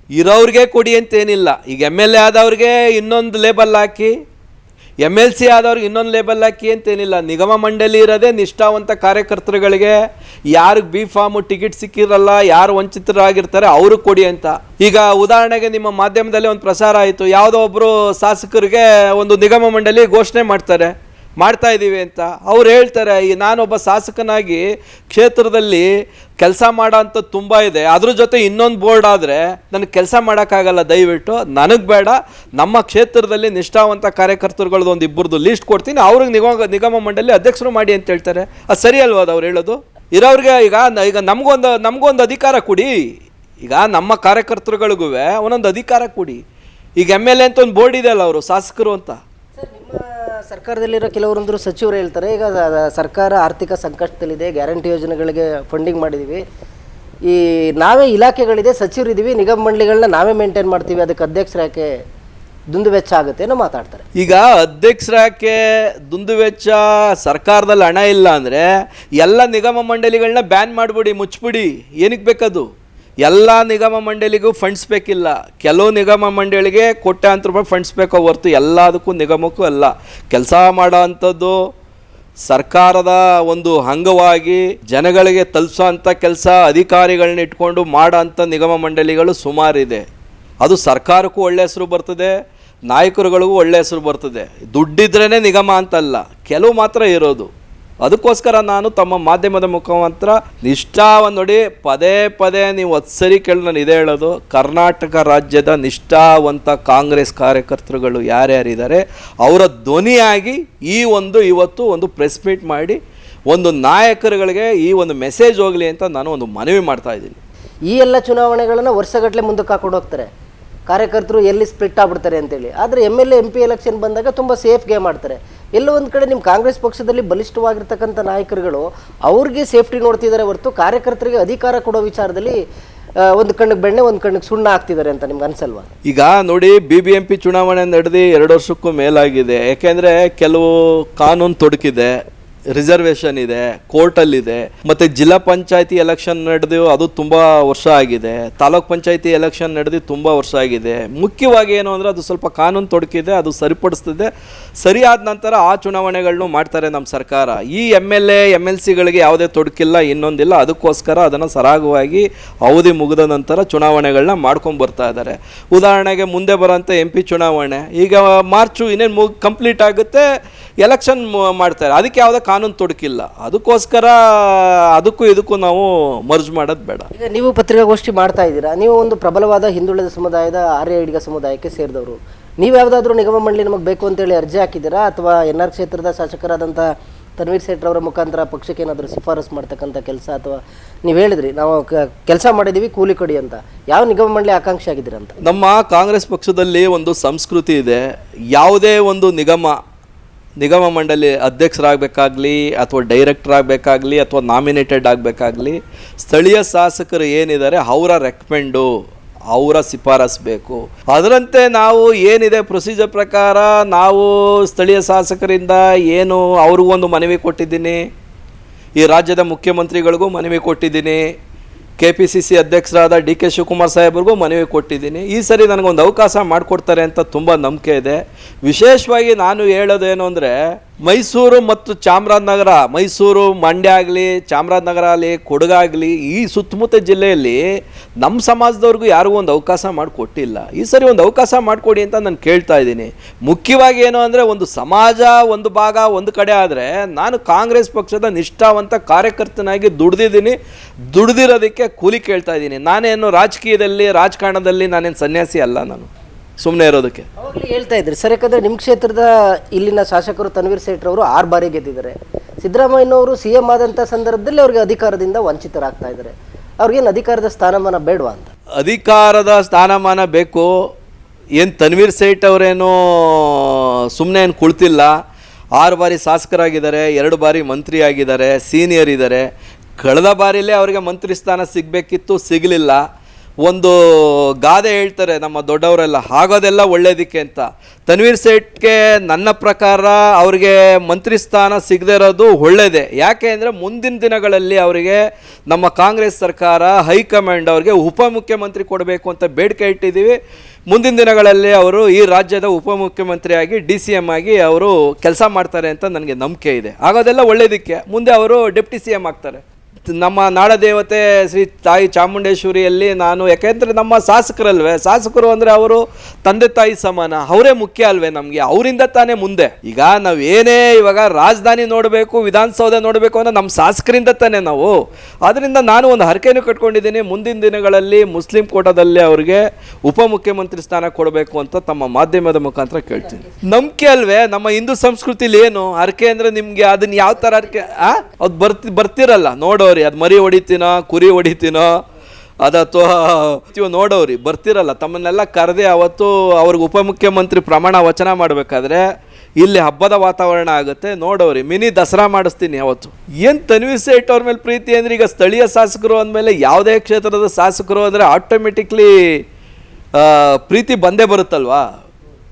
ಇರೋರಿಗೆ ಕೊಡಿ ಅಂತೇನಿಲ್ಲ. ಈಗ ಎಂ ಎಲ್ ಎ ಆದವ್ರಿಗೆ ಇನ್ನೊಂದು ಲೇಬಲ್ ಹಾಕಿ ಎಂ ಎಲ್ ಸಿ ಆದವ್ರಿಗೆ ಇನ್ನೊಂದು ಲೇಬಲ್ ಹಾಕಿ ಅಂತೇನಿಲ್ಲ. ನಿಗಮ ಮಂಡಳಿ ಇರೋದೇ ನಿಷ್ಠಾವಂತ ಕಾರ್ಯಕರ್ತರುಗಳಿಗೆ ಯಾರಿಗೆ ಬಿ ಫಾರ್ಮು ಟಿಕೆಟ್ ಸಿಕ್ಕಿರಲ್ಲ, ಯಾರು ವಂಚಿತರಾಗಿರ್ತಾರೆ ಅವರು ಕೊಡಿ ಅಂತ. ಈಗ ಉದಾಹರಣೆಗೆ ನಿಮ್ಮ ಮಾಧ್ಯಮದಲ್ಲಿ ಒಂದು ಪ್ರಸಾರ ಆಯಿತು. ಯಾವುದೋ ಒಬ್ಬರು ಶಾಸಕರಿಗೆ ಒಂದು ನಿಗಮ ಮಂಡಳಿ ಘೋಷಣೆ ಮಾಡ್ತಾರೆ. ಮಾಡ್ತಾ ಇದ್ದೀವಿ ಅಂತ ಅವ್ರು ಹೇಳ್ತಾರೆ, ಈ ನಾನೊಬ್ಬ ಶಾಸಕನಾಗಿ ಕ್ಷೇತ್ರದಲ್ಲಿ ಕೆಲಸ ಮಾಡೋ ಅಂಥದ್ದು ತುಂಬ ಇದೆ. ಅದ್ರ ಜೊತೆ ಇನ್ನೊಂದು ಬೋರ್ಡ್ ಆದರೆ ನನಗೆ ಕೆಲಸ ಮಾಡೋಕ್ಕಾಗಲ್ಲ, ದಯವಿಟ್ಟು. ನನಗೆ ಬೇಡ. ನಮ್ಮ ಕ್ಷೇತ್ರದಲ್ಲಿ ನಿಷ್ಠಾವಂತ ಕಾರ್ಯಕರ್ತರುಗಳದ್ದು ಒಂದು ಇಬ್ಬರದು ಲೀಸ್ಟ್ ಕೊಡ್ತೀನಿ. ಅವ್ರಿಗೆ ನಿಗಮ ನಿಗಮ ಮಂಡಳಿ ಅಧ್ಯಕ್ಷರು ಮಾಡಿ ಅಂತ ಹೇಳ್ತಾರೆ. ಅದು ಸರಿ ಅಲ್ವಾ ಅವ್ರು ಹೇಳೋದು? ಇರೋರಿಗೆ ಈಗ ಈಗ ನಮಗೊಂದು ನಮಗೊಂದು ಅಧಿಕಾರ ಕೊಡಿ. ಈಗ ನಮ್ಮ ಕಾರ್ಯಕರ್ತರುಗಳಿಗೂ ಒಂದೊಂದು ಅಧಿಕಾರ ಕೊಡಿ. ಈಗ ಎಂ ಎಲ್ ಎ ಅಂತ ಒಂದು ಬೋರ್ಡ್ ಇದೆ ಅಲ್ಲ ಅವರು, ಶಾಸಕರು ಅಂತ. ಸರ್ಕಾರದಲ್ಲಿರೋ ಕೆಲವರೊಂದರು ಸಚಿವರು ಹೇಳ್ತಾರೆ, ಈಗ ಸರ್ಕಾರ ಆರ್ಥಿಕ ಸಂಕಷ್ಟದಲ್ಲಿದೆ, ಗ್ಯಾರಂಟಿ ಯೋಜನೆಗಳಿಗೆ ಫಂಡಿಂಗ್ ಮಾಡಿದ್ದೀವಿ ಈ ನಾವೇ ಇಲಾಖೆಗಳಿದೆ ಸಚಿವರಿದ್ದೀವಿ ನಿಗಮ ಮಂಡಳಿಗಳನ್ನ ನಾವೇ ಮೇಂಟೈನ್ ಮಾಡ್ತೀವಿ, ಅದಕ್ಕೆ ಅಧ್ಯಕ್ಷರ ಯಾಕೆ ದುಂದು ಆಗುತ್ತೆ ಅನ್ನೋ ಮಾತಾಡ್ತಾರೆ. ಈಗ ಅಧ್ಯಕ್ಷರಾಕೆ ದುಂದು ವೆಚ್ಚ ಸರ್ಕಾರದಲ್ಲಿ ಹಣ ಇಲ್ಲ ಅಂದರೆ ಎಲ್ಲ ನಿಗಮ ಮಂಡಳಿಗಳನ್ನ ಬ್ಯಾನ್ ಮಾಡಿಬಿಡಿ ಮುಚ್ಚಿಬಿಡಿ ಏನಕ್ಕೆ ಬೇಕದು? ಎಲ್ಲ ನಿಗಮ ಮಂಡಳಿಗೂ ಫಂಡ್ಸ್ ಬೇಕಿಲ್ಲ. ಕೆಲವು ನಿಗಮ ಮಂಡಳಿಗೆ ಕೋಟ್ಯಾಂತರ ರೂಪಾಯಿ ಫಂಡ್ಸ್ ಬೇಕೋ ಹೊರ್ತು ಎಲ್ಲದಕ್ಕೂ ನಿಗಮಕ್ಕೂ ಅಲ್ಲ. ಕೆಲಸ ಮಾಡೋ ಅಂಥದ್ದು ಸರ್ಕಾರದ ಒಂದು ಅಂಗವಾಗಿ ಜನಗಳಿಗೆ ತಲುಪಿಸೋ ಅಂಥ ಕೆಲಸ ಅಧಿಕಾರಿಗಳನ್ನ ಇಟ್ಕೊಂಡು ಮಾಡೋ ಅಂಥ ನಿಗಮ ಮಂಡಳಿಗಳು ಸುಮಾರಿದೆ ಅದು ಸರ್ಕಾರಕ್ಕೂ ಒಳ್ಳೆ ಹೆಸರು ಬರ್ತದೆ, ನಾಯಕರುಗಳಿಗೂ ಒಳ್ಳೆ ಹೆಸರು ಬರ್ತದೆ. ದುಡ್ಡಿದ್ರೇ ನಿಗಮ ಅಂತಲ್ಲ. ಕೆಲವು ಮಾತ್ರ ಇರೋದು. ಅದಕ್ಕೋಸ್ಕರ ನಾನು ತಮ್ಮ ಮಾಧ್ಯಮದ ಮುಖಾಂತರ ನೋಡಿ ಪದೇ ಪದೇ ನೀವು ಹತ್ತು ಸರಿ ಕೇಳಿ ನಾನು ಇದೇ ಹೇಳೋದು, ಕರ್ನಾಟಕ ರಾಜ್ಯದ ನಿಷ್ಠಾವಂತ ಕಾಂಗ್ರೆಸ್ ಕಾರ್ಯಕರ್ತರುಗಳು ಯಾರ್ಯಾರಿದ್ದಾರೆ, ಅವರ ಧ್ವನಿಯಾಗಿ ಈ ಒಂದು ಇವತ್ತು ಒಂದು ಪ್ರೆಸ್ ಮೀಟ್ ಮಾಡಿ ಒಂದು ನಾಯಕರುಗಳಿಗೆ ಈ ಒಂದು ಮೆಸೇಜ್ ಹೋಗಲಿ ಅಂತ ನಾನು ಒಂದು ಮನವಿ ಮಾಡ್ತಾ ಇದ್ದೀನಿ. ಈ ಎಲ್ಲ ಚುನಾವಣೆಗಳನ್ನು ವರ್ಷಗಟ್ಟಲೆ ಮುಂದಕ್ಕೆ ಹಾಕೊಂಡು ಹೋಗ್ತಾರೆ. ಕಾರ್ಯಕರ್ತರು ಎಲ್ಲಿ ಸ್ಪ್ಲಿಟ್ ಆಗ್ಬಿಡ್ತಾರೆ ಅಂತೇಳಿ. ಆದರೆ M L A M P election ಬಂದಾಗ ತುಂಬ ಸೇಫ್ ಗೇಮ್ ಆಡ್ತಾರೆ. ಎಲ್ಲೋ ಒಂದು ಕಡೆ ನಿಮ್ಮ ಕಾಂಗ್ರೆಸ್ ಪಕ್ಷದಲ್ಲಿ ಬಲಿಷ್ಠವಾಗಿರ್ತಕ್ಕಂಥ ನಾಯಕರುಗಳು ಅವ್ರಿಗೆ ಸೇಫ್ಟಿ ನೋಡ್ತಿದ್ದಾರೆ ಹೊರತು ಕಾರ್ಯಕರ್ತರಿಗೆ ಅಧಿಕಾರ ಕೊಡೋ ವಿಚಾರದಲ್ಲಿ ಒಂದು ಕಣ್ಣಿಗೆ ಬೆಣ್ಣೆ, ಒಂದು ಕಣ್ಣಿಗೆ ಸುಣ್ಣ ಹಾಕ್ತಿದ್ದಾರೆ ಅಂತ ನಿಮ್ಗೆ ಅನ್ಸಲ್ವಾ? ಈಗ ನೋಡಿ ಬಿ ಬಿ ಎಂ ಪಿ ಚುನಾವಣೆ ನಡೆದು ಎರಡು ವರ್ಷಕ್ಕೂ ಮೇಲಾಗಿದೆ. ಯಾಕೆಂದರೆ ಕೆಲವು ಕಾನೂನು ತೊಡಕಿದೆ. ರಿಸರ್ವೇಷನ್ ಇದೆ ಕೋರ್ಟಲ್ಲಿದೆ ಮತ್ತು ಜಿಲ್ಲಾ ಪಂಚಾಯತಿ ಎಲೆಕ್ಷನ್ ನಡೆದು ಅದು ತುಂಬ ವರ್ಷ ಆಗಿದೆ. ತಾಲೂಕ್ ಪಂಚಾಯತಿ ಎಲೆಕ್ಷನ್ ನಡೆದು ತುಂಬ ವರ್ಷ ಆಗಿದೆ. ಮುಖ್ಯವಾಗಿ ಏನು ಅಂದರೆ ಅದು ಸ್ವಲ್ಪ ಕಾನೂನು ತೊಡಕಿದೆ, ಅದು ಸರಿಪಡಿಸ್ತಿದೆ. ಸರಿಯಾದ ನಂತರ ಆ ಚುನಾವಣೆಗಳನ್ನು ಮಾಡ್ತಾರೆ ನಮ್ಮ ಸರ್ಕಾರ. ಈ M L A M L ಸಿಗಳಿಗೆ ಯಾವುದೇ ತೊಡಕಿಲ್ಲ, ಇನ್ನೊಂದಿಲ್ಲ. ಅದಕ್ಕೋಸ್ಕರ ಅದನ್ನು ಸರಾಗವಾಗಿ ಅವಧಿ ಮುಗಿದ ನಂತರ ಚುನಾವಣೆಗಳನ್ನ ಮಾಡ್ಕೊಂಡು ಬರ್ತಾ ಇದ್ದಾರೆ. ಉದಾಹರಣೆಗೆ ಮುಂದೆ ಬರೋಂಥ ಎಂ ಪಿ ಚುನಾವಣೆ. ಈಗ ಮಾರ್ಚು ಇನ್ನೇನು ಮುಗ್ ಕಂಪ್ಲೀಟ್ ಆಗುತ್ತೆ ಎಲೆಕ್ಷನ್ ಮಾಡ್ತಾರೆ. ಅದಕ್ಕೆ ಯಾವುದೇ ಕಾನೂನು ತೊಡಕಿಲ್ಲ. ಅದಕ್ಕೋಸ್ಕರ ಅದಕ್ಕೂ ಇದಕ್ಕೂ ನಾವು ಮರ್ಜ್ ಮಾಡೋದು ಬೇಡ. ಈಗ ನೀವು ಪತ್ರಿಕಾಗೋಷ್ಠಿ ಮಾಡ್ತಾ ಇದ್ದೀರಾ? ನೀವು ಒಂದು ಪ್ರಬಲವಾದ ಹಿಂದುಳಿದ ಸಮುದಾಯದ ಆರ್ಯ ಹಿಡಿಗ ಸಮುದಾಯಕ್ಕೆ ಸೇರಿದವರು. ನೀವು ಯಾವುದಾದ್ರೂ ನಿಗಮ ಮಂಡಳಿ ನಮಗೆ ಬೇಕು ಅಂತೇಳಿ ಅರ್ಜಿ ಹಾಕಿದ್ದೀರಾ? ಅಥವಾ ಎನ್ ಆರ್ ಕ್ಷೇತ್ರದ ಶಾಸಕರಾದಂಥ ತನ್ವೀರ್ ಸೇಠ್ ಅವರ ಮುಖಾಂತರ ಪಕ್ಷಕ್ಕೆ ಏನಾದರೂ ಶಿಫಾರಸು ಮಾಡ್ತಕ್ಕಂಥ ಕೆಲಸ ಅಥವಾ ನೀವು ಹೇಳಿದ್ರಿ ನಾವು ಕೆಲಸ ಮಾಡಿದ್ದೀವಿ ಕೂಲಿ ಕೊಡಿ ಅಂತ. ಯಾವ ನಿಗಮ ಮಂಡಳಿ ಆಕಾಂಕ್ಷೆ ಆಗಿದ್ದೀರಾ ಅಂತ ನಮ್ಮ ಕಾಂಗ್ರೆಸ್ ಪಕ್ಷದಲ್ಲಿ ಒಂದು ಸಂಸ್ಕೃತಿ ಇದೆ. ಯಾವುದೇ ಒಂದು ನಿಗಮ ನಿಗಮ ಮಂಡಳಿ ಅಧ್ಯಕ್ಷರಾಗಬೇಕಾಗಲಿ ಅಥವಾ ಡೈರೆಕ್ಟರ್ ಆಗಬೇಕಾಗಲಿ ಅಥವಾ ನಾಮಿನೇಟೆಡ್ ಆಗಬೇಕಾಗಲಿ ಸ್ಥಳೀಯ ಶಾಸಕರು ಏನಿದ್ದಾರೆ ಅವರ ರೆಕಮೆಂಡು, ಅವರ ಶಿಫಾರಸ್ ಬೇಕು. ಅದರಂತೆ ನಾವು ಏನಿದೆ ಪ್ರೊಸೀಜರ್ ಪ್ರಕಾರ ನಾವು ಸ್ಥಳೀಯ ಶಾಸಕರಿಂದ ಏನು ಅವ್ರಿಗೊಂದು ಮನವಿ ಕೊಟ್ಟಿದ್ದೀನಿ. ಈ ರಾಜ್ಯದ ಮುಖ್ಯಮಂತ್ರಿಗಳಿಗೂ ಮನವಿ ಕೊಟ್ಟಿದ್ದೀನಿ. ಕೆ ಪಿ ಸಿ ಸಿ ಅಧ್ಯಕ್ಷರಾದ ಡಿ ಕೆ ಶಿವಕುಮಾರ್ ಸಾಹೇಬ್ರಿಗೂ ಮನವಿ ಕೊಟ್ಟಿದ್ದೀನಿ. ಈ ಸರಿ ನನಗೊಂದು ಅವಕಾಶ ಮಾಡಿಕೊಡ್ತಾರೆ ಅಂತ ತುಂಬ ನಂಬಿಕೆ ಇದೆ. ವಿಶೇಷವಾಗಿ ನಾನು ಹೇಳೋದೇನು ಅಂದರೆ ಮೈಸೂರು ಮತ್ತು ಚಾಮರಾಜನಗರ, ಮೈಸೂರು ಮಂಡ್ಯ ಆಗಲಿ, ಚಾಮರಾಜನಗರ ಆಗಲಿ ಕೊಡಗಾಗಲಿ ಈ ಸುತ್ತಮುತ್ತ ಜಿಲ್ಲೆಯಲ್ಲಿ ನಮ್ಮ ಸಮಾಜದವ್ರಿಗೂ ಯಾರಿಗೂ ಒಂದು ಅವಕಾಶ ಮಾಡಿಕೊಟ್ಟಿಲ್ಲ. ಈ ಸರಿ ಒಂದು ಅವಕಾಶ ಮಾಡಿಕೊಡಿ ಅಂತ ನಾನು ಕೇಳ್ತಾ ಇದ್ದೀನಿ. ಮುಖ್ಯವಾಗಿ ಏನು ಅಂದರೆ ಒಂದು ಸಮಾಜ ಒಂದು ಭಾಗ ಒಂದು ಕಡೆ ಆದರೆ ನಾನು ಕಾಂಗ್ರೆಸ್ ಪಕ್ಷದ ನಿಷ್ಠಾವಂತ ಕಾರ್ಯಕರ್ತನಾಗಿ ದುಡ್ದಿದ್ದೀನಿ. ದುಡ್ದಿರೋದಕ್ಕೆ ಕೂಲಿ ಕೇಳ್ತಾ ಇದ್ದೀನಿ. ನಾನೇನು ರಾಜಕೀಯದಲ್ಲಿ, ರಾಜಕಾರಣದಲ್ಲಿ ನಾನೇನು ಸನ್ಯಾಸಿ ಅಲ್ಲ ನಾನು. ಸುಮ್ಮನೆ ಇರೋದಕ್ಕೆ. ಅವಾಗಲೇ ಹೇಳ್ತಾ ಇದ್ರಿ ಸರ್ ಯಾಕಂದ್ರೆ ನಿಮ್ಮ ಕ್ಷೇತ್ರದ ಇಲ್ಲಿನ ಶಾಸಕರು ತನ್ವೀರ್ ಸೇಠ್ರವರು ಆರು ಬಾರಿ ಗೆದ್ದಿದ್ದಾರೆ. ಸಿದ್ದರಾಮಯ್ಯನವರು ಸಿ ಎಂ ಆದಂಥ ಸಂದರ್ಭದಲ್ಲಿ ಅವ್ರಿಗೆ ಅಧಿಕಾರದಿಂದ ವಂಚಿತರಾಗ್ತಾ ಇದ್ದಾರೆ. ಅವ್ರಿಗೇನು ಅಧಿಕಾರದ ಸ್ಥಾನಮಾನ ಬೇಡವಾ ಅಂತ? ಅಧಿಕಾರದ ಸ್ಥಾನಮಾನ ಬೇಕು. ಏನು ತನ್ವೀರ್ ಸೇಠ್ ಅವರೇನು ಸುಮ್ಮನೆ ಏನು ಕುಳ್ತಿಲ್ಲ. ಆರು ಬಾರಿ ಶಾಸಕರಾಗಿದ್ದಾರೆ ಎರಡು ಬಾರಿ ಮಂತ್ರಿ ಆಗಿದ್ದಾರೆ ಸೀನಿಯರ್ ಇದ್ದಾರೆ. ಕಳೆದ ಬಾರಿಲೇ ಅವರಿಗೆ ಮಂತ್ರಿ ಸ್ಥಾನ ಸಿಗಬೇಕಿತ್ತು ಸಿಗಲಿಲ್ಲ. ಒಂದು ಗಾದೆ ಹೇಳ್ತಾರೆ, ನಮ್ಮ ದೊಡ್ಡವರೆಲ್ಲ ಆಗೋದೆಲ್ಲ ಒಳ್ಳೇದಕ್ಕೆ ಅಂತ. ತನ್ವೀರ್ ಸೇಠ್ಗೆ ನನ್ನ ಪ್ರಕಾರ ಅವರಿಗೆ ಮಂತ್ರಿ ಸ್ಥಾನ ಸಿಗದೇ ಇರೋದು ಒಳ್ಳೆಯದೇ ಯಾಕೆ ಅಂದರೆ ಮುಂದಿನ ದಿನಗಳಲ್ಲಿ ಅವರಿಗೆ ನಮ್ಮ ಕಾಂಗ್ರೆಸ್ ಸರ್ಕಾರ, ಹೈಕಮಾಂಡ್ ಅವರಿಗೆ ಉಪಮುಖ್ಯಮಂತ್ರಿ ಕೊಡಬೇಕು ಅಂತ ಬೇಡಿಕೆ ಇಟ್ಟಿದ್ದೀವಿ. ಮುಂದಿನ ದಿನಗಳಲ್ಲಿ ಅವರು ಈ ರಾಜ್ಯದ ಉಪಮುಖ್ಯಮಂತ್ರಿಯಾಗಿ, ಡಿ ಸಿ ಎಂ ಆಗಿ ಅವರು ಕೆಲಸ ಮಾಡ್ತಾರೆ ಅಂತ ನನಗೆ ನಂಬಿಕೆ ಇದೆ. ಆಗೋದೆಲ್ಲ ಒಳ್ಳೇದಕ್ಕೆ. ಮುಂದೆ ಅವರು ಡೆಪ್ಟಿ ಸಿ ಎಂ ಆಗ್ತಾರೆ. ನಮ್ಮ ನಾಡದೇವತೆ ಶ್ರೀ ತಾಯಿ ಚಾಮುಂಡೇಶ್ವರಿಯಲ್ಲಿ ನಾನು, ಯಾಕೆಂದರೆ ನಮ್ಮ ಶಾಸಕರಲ್ವೇ? ಶಾಸಕರು ಅಂದರೆ ಅವರು ತಂದೆ ತಾಯಿ ಸಮಾನ, ಅವರೇ ಮುಖ್ಯ ಅಲ್ವೇ ನಮಗೆ? ಅವರಿಂದ ತಾನೇ ಮುಂದೆ. ಈಗ ನಾವು ಏನೇ ಇವಾಗ ರಾಜಧಾನಿ ನೋಡಬೇಕು, ವಿಧಾನಸೌಧ ನೋಡಬೇಕು ಅಂದರೆ ನಮ್ಮ ಶಾಸಕರಿಂದ ತಾನೇ ನಾವು. ಆದ್ದರಿಂದ ನಾನು ಒಂದು ಹರಕೆಯನ್ನು ಕಟ್ಕೊಂಡಿದ್ದೀನಿ, ಮುಂದಿನ ದಿನಗಳಲ್ಲಿ ಮುಸ್ಲಿಂ ಕೋಟಾದಲ್ಲಿ ಅವರಿಗೆ ಉಪಮುಖ್ಯಮಂತ್ರಿ ಸ್ಥಾನ ಕೊಡಬೇಕು ಅಂತ ತಮ್ಮ ಮಾಧ್ಯಮದ ಮುಖಾಂತರ ಕೇಳ್ತೀನಿ. ನಂಬಿಕೆ ಅಲ್ವೇ? ನಮ್ಮ ಹಿಂದೂ ಸಂಸ್ಕೃತಿಲಿ ಏನು? ಹರಕೆ ಅಂದರೆ ನಿಮಗೆ ಅದನ್ನು ಯಾವ ಥರ ಹರಕೆ ಅದು ಬರ್ತಿ, ಬರ್ತಿರಲ್ಲ ನೋಡೋರಿ, ಅದು ಮರಿ ಹೊಡಿತೀನೋ, ಕುರಿ ಹೊಡಿತೀನೋ, ಅದು ಅಥವಾ ನೋಡೋರಿ, ಬರ್ತಿರಲ್ಲ, ತಮ್ಮನ್ನೆಲ್ಲ ಕರೆದೇ ಅವತ್ತು ಅವ್ರಿಗೆ ಉಪಮುಖ್ಯಮಂತ್ರಿ ಪ್ರಮಾಣ ವಚನ ಮಾಡಬೇಕಾದ್ರೆ ಇಲ್ಲಿ ಹಬ್ಬದ ವಾತಾವರಣ ಆಗುತ್ತೆ, ನೋಡೋರಿ, ಮಿನಿ ದಸರಾ ಮಾಡಿಸ್ತೀನಿ ಅವತ್ತು. ಏನು ತನ್ವಿ ಸೇಟ್ ಅವ್ರ ಮೇಲೆ ಪ್ರೀತಿ ಅಂದ್ರೆ ಈಗ ಸ್ಥಳೀಯ ಶಾಸಕರು ಅಂದಮೇಲೆ ಯಾವುದೇ ಕ್ಷೇತ್ರದ ಶಾಸಕರು ಅಂದರೆ ಆಟೋಮೆಟಿಕ್ಲಿ ಪ್ರೀತಿ ಬಂದೇ ಬರುತ್ತಲ್ವಾ?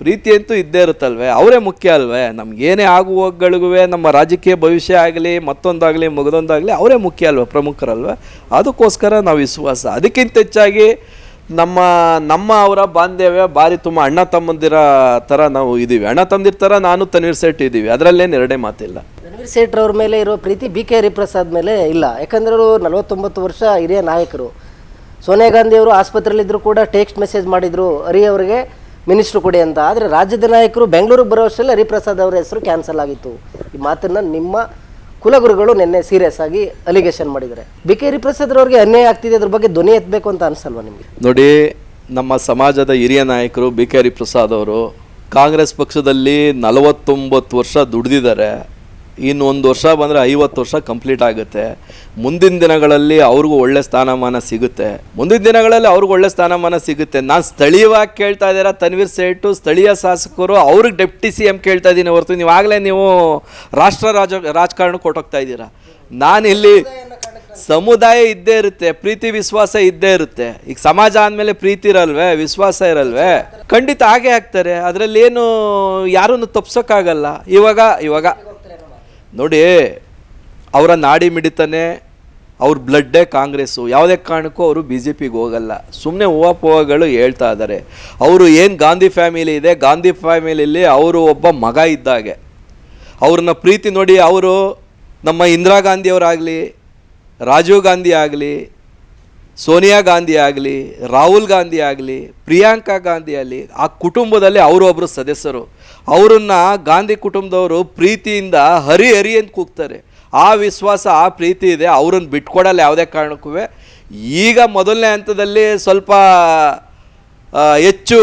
ಪ್ರೀತಿ ಅಂತೂ ಇದ್ದೇ ಇರುತ್ತಲ್ವೇ? ಅವರೇ ಮುಖ್ಯ ಅಲ್ವೇ? ನಮಗೇನೇ ಆಗುವಗಳಿಗೂ ನಮ್ಮ ರಾಜಕೀಯ ಭವಿಷ್ಯ ಆಗಲಿ, ಮತ್ತೊಂದಾಗಲಿ, ಮುಗಿದೊಂದಾಗಲಿ, ಅವರೇ ಮುಖ್ಯ ಅಲ್ವ, ಪ್ರಮುಖರಲ್ವೇ? ಅದಕ್ಕೋಸ್ಕರ ನಾವು ವಿಶ್ವಾಸ. ಅದಕ್ಕಿಂತ ಹೆಚ್ಚಾಗಿ ನಮ್ಮ ನಮ್ಮ ಅವರ ಬಾಂಧವ್ಯ ಭಾರಿ ತುಂಬ ಅಣ್ಣ ತಮ್ಮಂದಿರ ಥರ ನಾವು ಇದ್ದೀವಿ. ಅಣ್ಣ ತಮ್ಮದಿರ ಥರ ನಾನು ತನ್ವೀರ್ ಸೇಠ್ ಇದ್ದೀವಿ. ಅದರಲ್ಲೇನು ಎರಡೇ ಮಾತಿಲ್ಲ. ತನ್ವೀರ್ ಸೇಠ್ ಅವ್ರ ಮೇಲೆ ಇರೋ ಪ್ರೀತಿ ಬಿ ಕೆ ಹರಿಪ್ರಸಾದ್ ಮೇಲೆ ಇಲ್ಲ. ಯಾಕಂದ್ರೆ ಅವರು ನಲವತ್ತೊಂಬತ್ತು ವರ್ಷ ಹಿರಿಯ ನಾಯಕರು. ಸೋನಿಯಾ ಗಾಂಧಿಯವರು ಆಸ್ಪತ್ರೆಯಲ್ಲಿದ್ದರೂ ಕೂಡ ಟೆಕ್ಸ್ಟ್ ಮೆಸೇಜ್ ಮಾಡಿದರು. ಹರಿ ಅವರಿಗೆ ಮಿನಿಸ್ಟ್ರು ಕೊಡಿ ಅಂತ. ಆದರೆ ರಾಜ್ಯದ ನಾಯಕರು ಬೆಂಗಳೂರಿಗೆ ಬರೋ ಅಷ್ಟರಲ್ಲಿ ಹರಿಪ್ರಸಾದ್ ಅವರ ಹೆಸರು ಕ್ಯಾನ್ಸಲ್ ಆಗಿತ್ತು. ಈ ಮಾತನ್ನು ನಿಮ್ಮ ಕುಲಗುರುಗಳು ನಿನ್ನೆ ಸೀರಿಯಸ್ ಆಗಿ ಅಲಿಗೇಷನ್ ಮಾಡಿದ್ದಾರೆ. ಬಿ ಕೆ ಹರಿಪ್ರಸಾದ್ ಅವ್ರಿಗೆ ಅನ್ಯಾಯ ಆಗ್ತಿದೆ, ಅದ್ರ ಬಗ್ಗೆ ಧ್ವನಿ ಎತ್ತಬೇಕು ಅಂತ ಅನ್ಸಲ್ವಾ ನಿಮಗೆ? ನೋಡಿ, ನಮ್ಮ ಸಮಾಜದ ಹಿರಿಯ ನಾಯಕರು ಬಿ ಕೆ ಹರಿಪ್ರಸಾದ್ ಅವರು ಕಾಂಗ್ರೆಸ್ ಪಕ್ಷದಲ್ಲಿ ನಲವತ್ತೊಂಬತ್ತು ವರ್ಷ ದುಡ್ದಿದ್ದಾರೆ. ಇನ್ನು ಒಂದು ವರ್ಷ ಬಂದರೆ ಐವತ್ತು ವರ್ಷ ಕಂಪ್ಲೀಟ್ ಆಗುತ್ತೆ. ಮುಂದಿನ ದಿನಗಳಲ್ಲಿ ಅವ್ರಿಗೂ ಒಳ್ಳೆ ಸ್ಥಾನಮಾನ ಸಿಗುತ್ತೆ. ಮುಂದಿನ ದಿನಗಳಲ್ಲಿ ಅವ್ರಿಗೂ ಒಳ್ಳೆ ಸ್ಥಾನಮಾನ ಸಿಗುತ್ತೆ. ನಾನು ಸ್ಥಳೀಯವಾಗಿ ಕೇಳ್ತಾ ಇದ್ದೀರಾ ತನ್ವೀರ್ ಸೇಟು ಸ್ಥಳೀಯ ಶಾಸಕರು, ಅವ್ರಿಗೆ ಡೆಪ್ಟಿ ಸಿ ಎಂ ಕೇಳ್ತಾ ಇದ್ದೀನಿ ಹೊರತು ನೀವಾಗಲೇ ನೀವು ರಾಷ್ಟ್ರ ರಾಜ ರಾಜಕಾರಣಕ್ಕೆ ಕೊಟ್ಟೋಗ್ತಾ ಇದ್ದೀರಾ. ನಾನಿಲ್ಲಿ ಸಮುದಾಯ ಇದ್ದೇ ಇರುತ್ತೆ, ಪ್ರೀತಿ, ವಿಶ್ವಾಸ ಇದ್ದೇ ಇರುತ್ತೆ. ಈಗ ಸಮಾಜ ಅಂದಮೇಲೆ ಪ್ರೀತಿ ಇರಲ್ವೇ, ವಿಶ್ವಾಸ ಇರಲ್ವೇ? ಖಂಡಿತ ಹಾಗೆ ಆಗ್ತಾರೆ. ಅದರಲ್ಲಿ ಏನು ಯಾರನ್ನು ತಪ್ಸೋಕ್ಕಾಗಲ್ಲ. ಇವಾಗ ಇವಾಗ ನೋಡಿ, ಅವರ ನಾಡಿ ಮಿಡಿತಾನೆ ಅವ್ರ ಬ್ಲಡ್ಡೇ ಕಾಂಗ್ರೆಸ್ಸು ಯಾವುದೇ ಕಾರಣಕ್ಕೂ ಅವರು ಬಿ ಜೆ ಪಿಗೆ ಹೋಗಲ್ಲ. ಸುಮ್ಮನೆ ಹೂವಪೂವಗಳು ಹೇಳ್ತಾ ಇದ್ದಾರೆ. ಅವರು ಏನು ಗಾಂಧಿ ಫ್ಯಾಮಿಲಿ ಇದೆ, ಗಾಂಧಿ ಫ್ಯಾಮಿಲಿಯಲ್ಲಿ ಅವರು ಒಬ್ಬ ಮಗ ಇದ್ದಾಗೆ. ಅವ್ರನ್ನ ಪ್ರೀತಿ ನೋಡಿ ಅವರು ನಮ್ಮ ಇಂದಿರಾ ಗಾಂಧಿಯವರಾಗಲಿ, ರಾಜೀವ್ ಗಾಂಧಿ ಆಗಲಿ, ಸೋನಿಯಾ ಗಾಂಧಿ ಆಗಲಿ, ರಾಹುಲ್ ಗಾಂಧಿ ಆಗಲಿ, ಪ್ರಿಯಾಂಕಾ ಗಾಂಧಿ ಆಗಲಿ, ಆ ಕುಟುಂಬದಲ್ಲಿ ಅವರು ಒಬ್ಬರು ಸದಸ್ಯರು. ಅವರನ್ನ ಗಾಂಧಿ ಕುಟುಂಬದವರು ಪ್ರೀತಿಯಿಂದ ಹರಿ ಹರಿ ಅಂತ ಕೂಗ್ತಾರೆ. ಆ ವಿಶ್ವಾಸ ಆ ಪ್ರೀತಿ ಇದೆ. ಅವ್ರನ್ನ ಬಿಟ್ಕೊಡಲ್ಲ ಯಾವುದೇ ಕಾರಣಕ್ಕೂ. ಈಗ ಮೊದಲನೇ ಹಂತದಲ್ಲಿ ಸ್ವಲ್ಪ ಹೆಚ್ಚು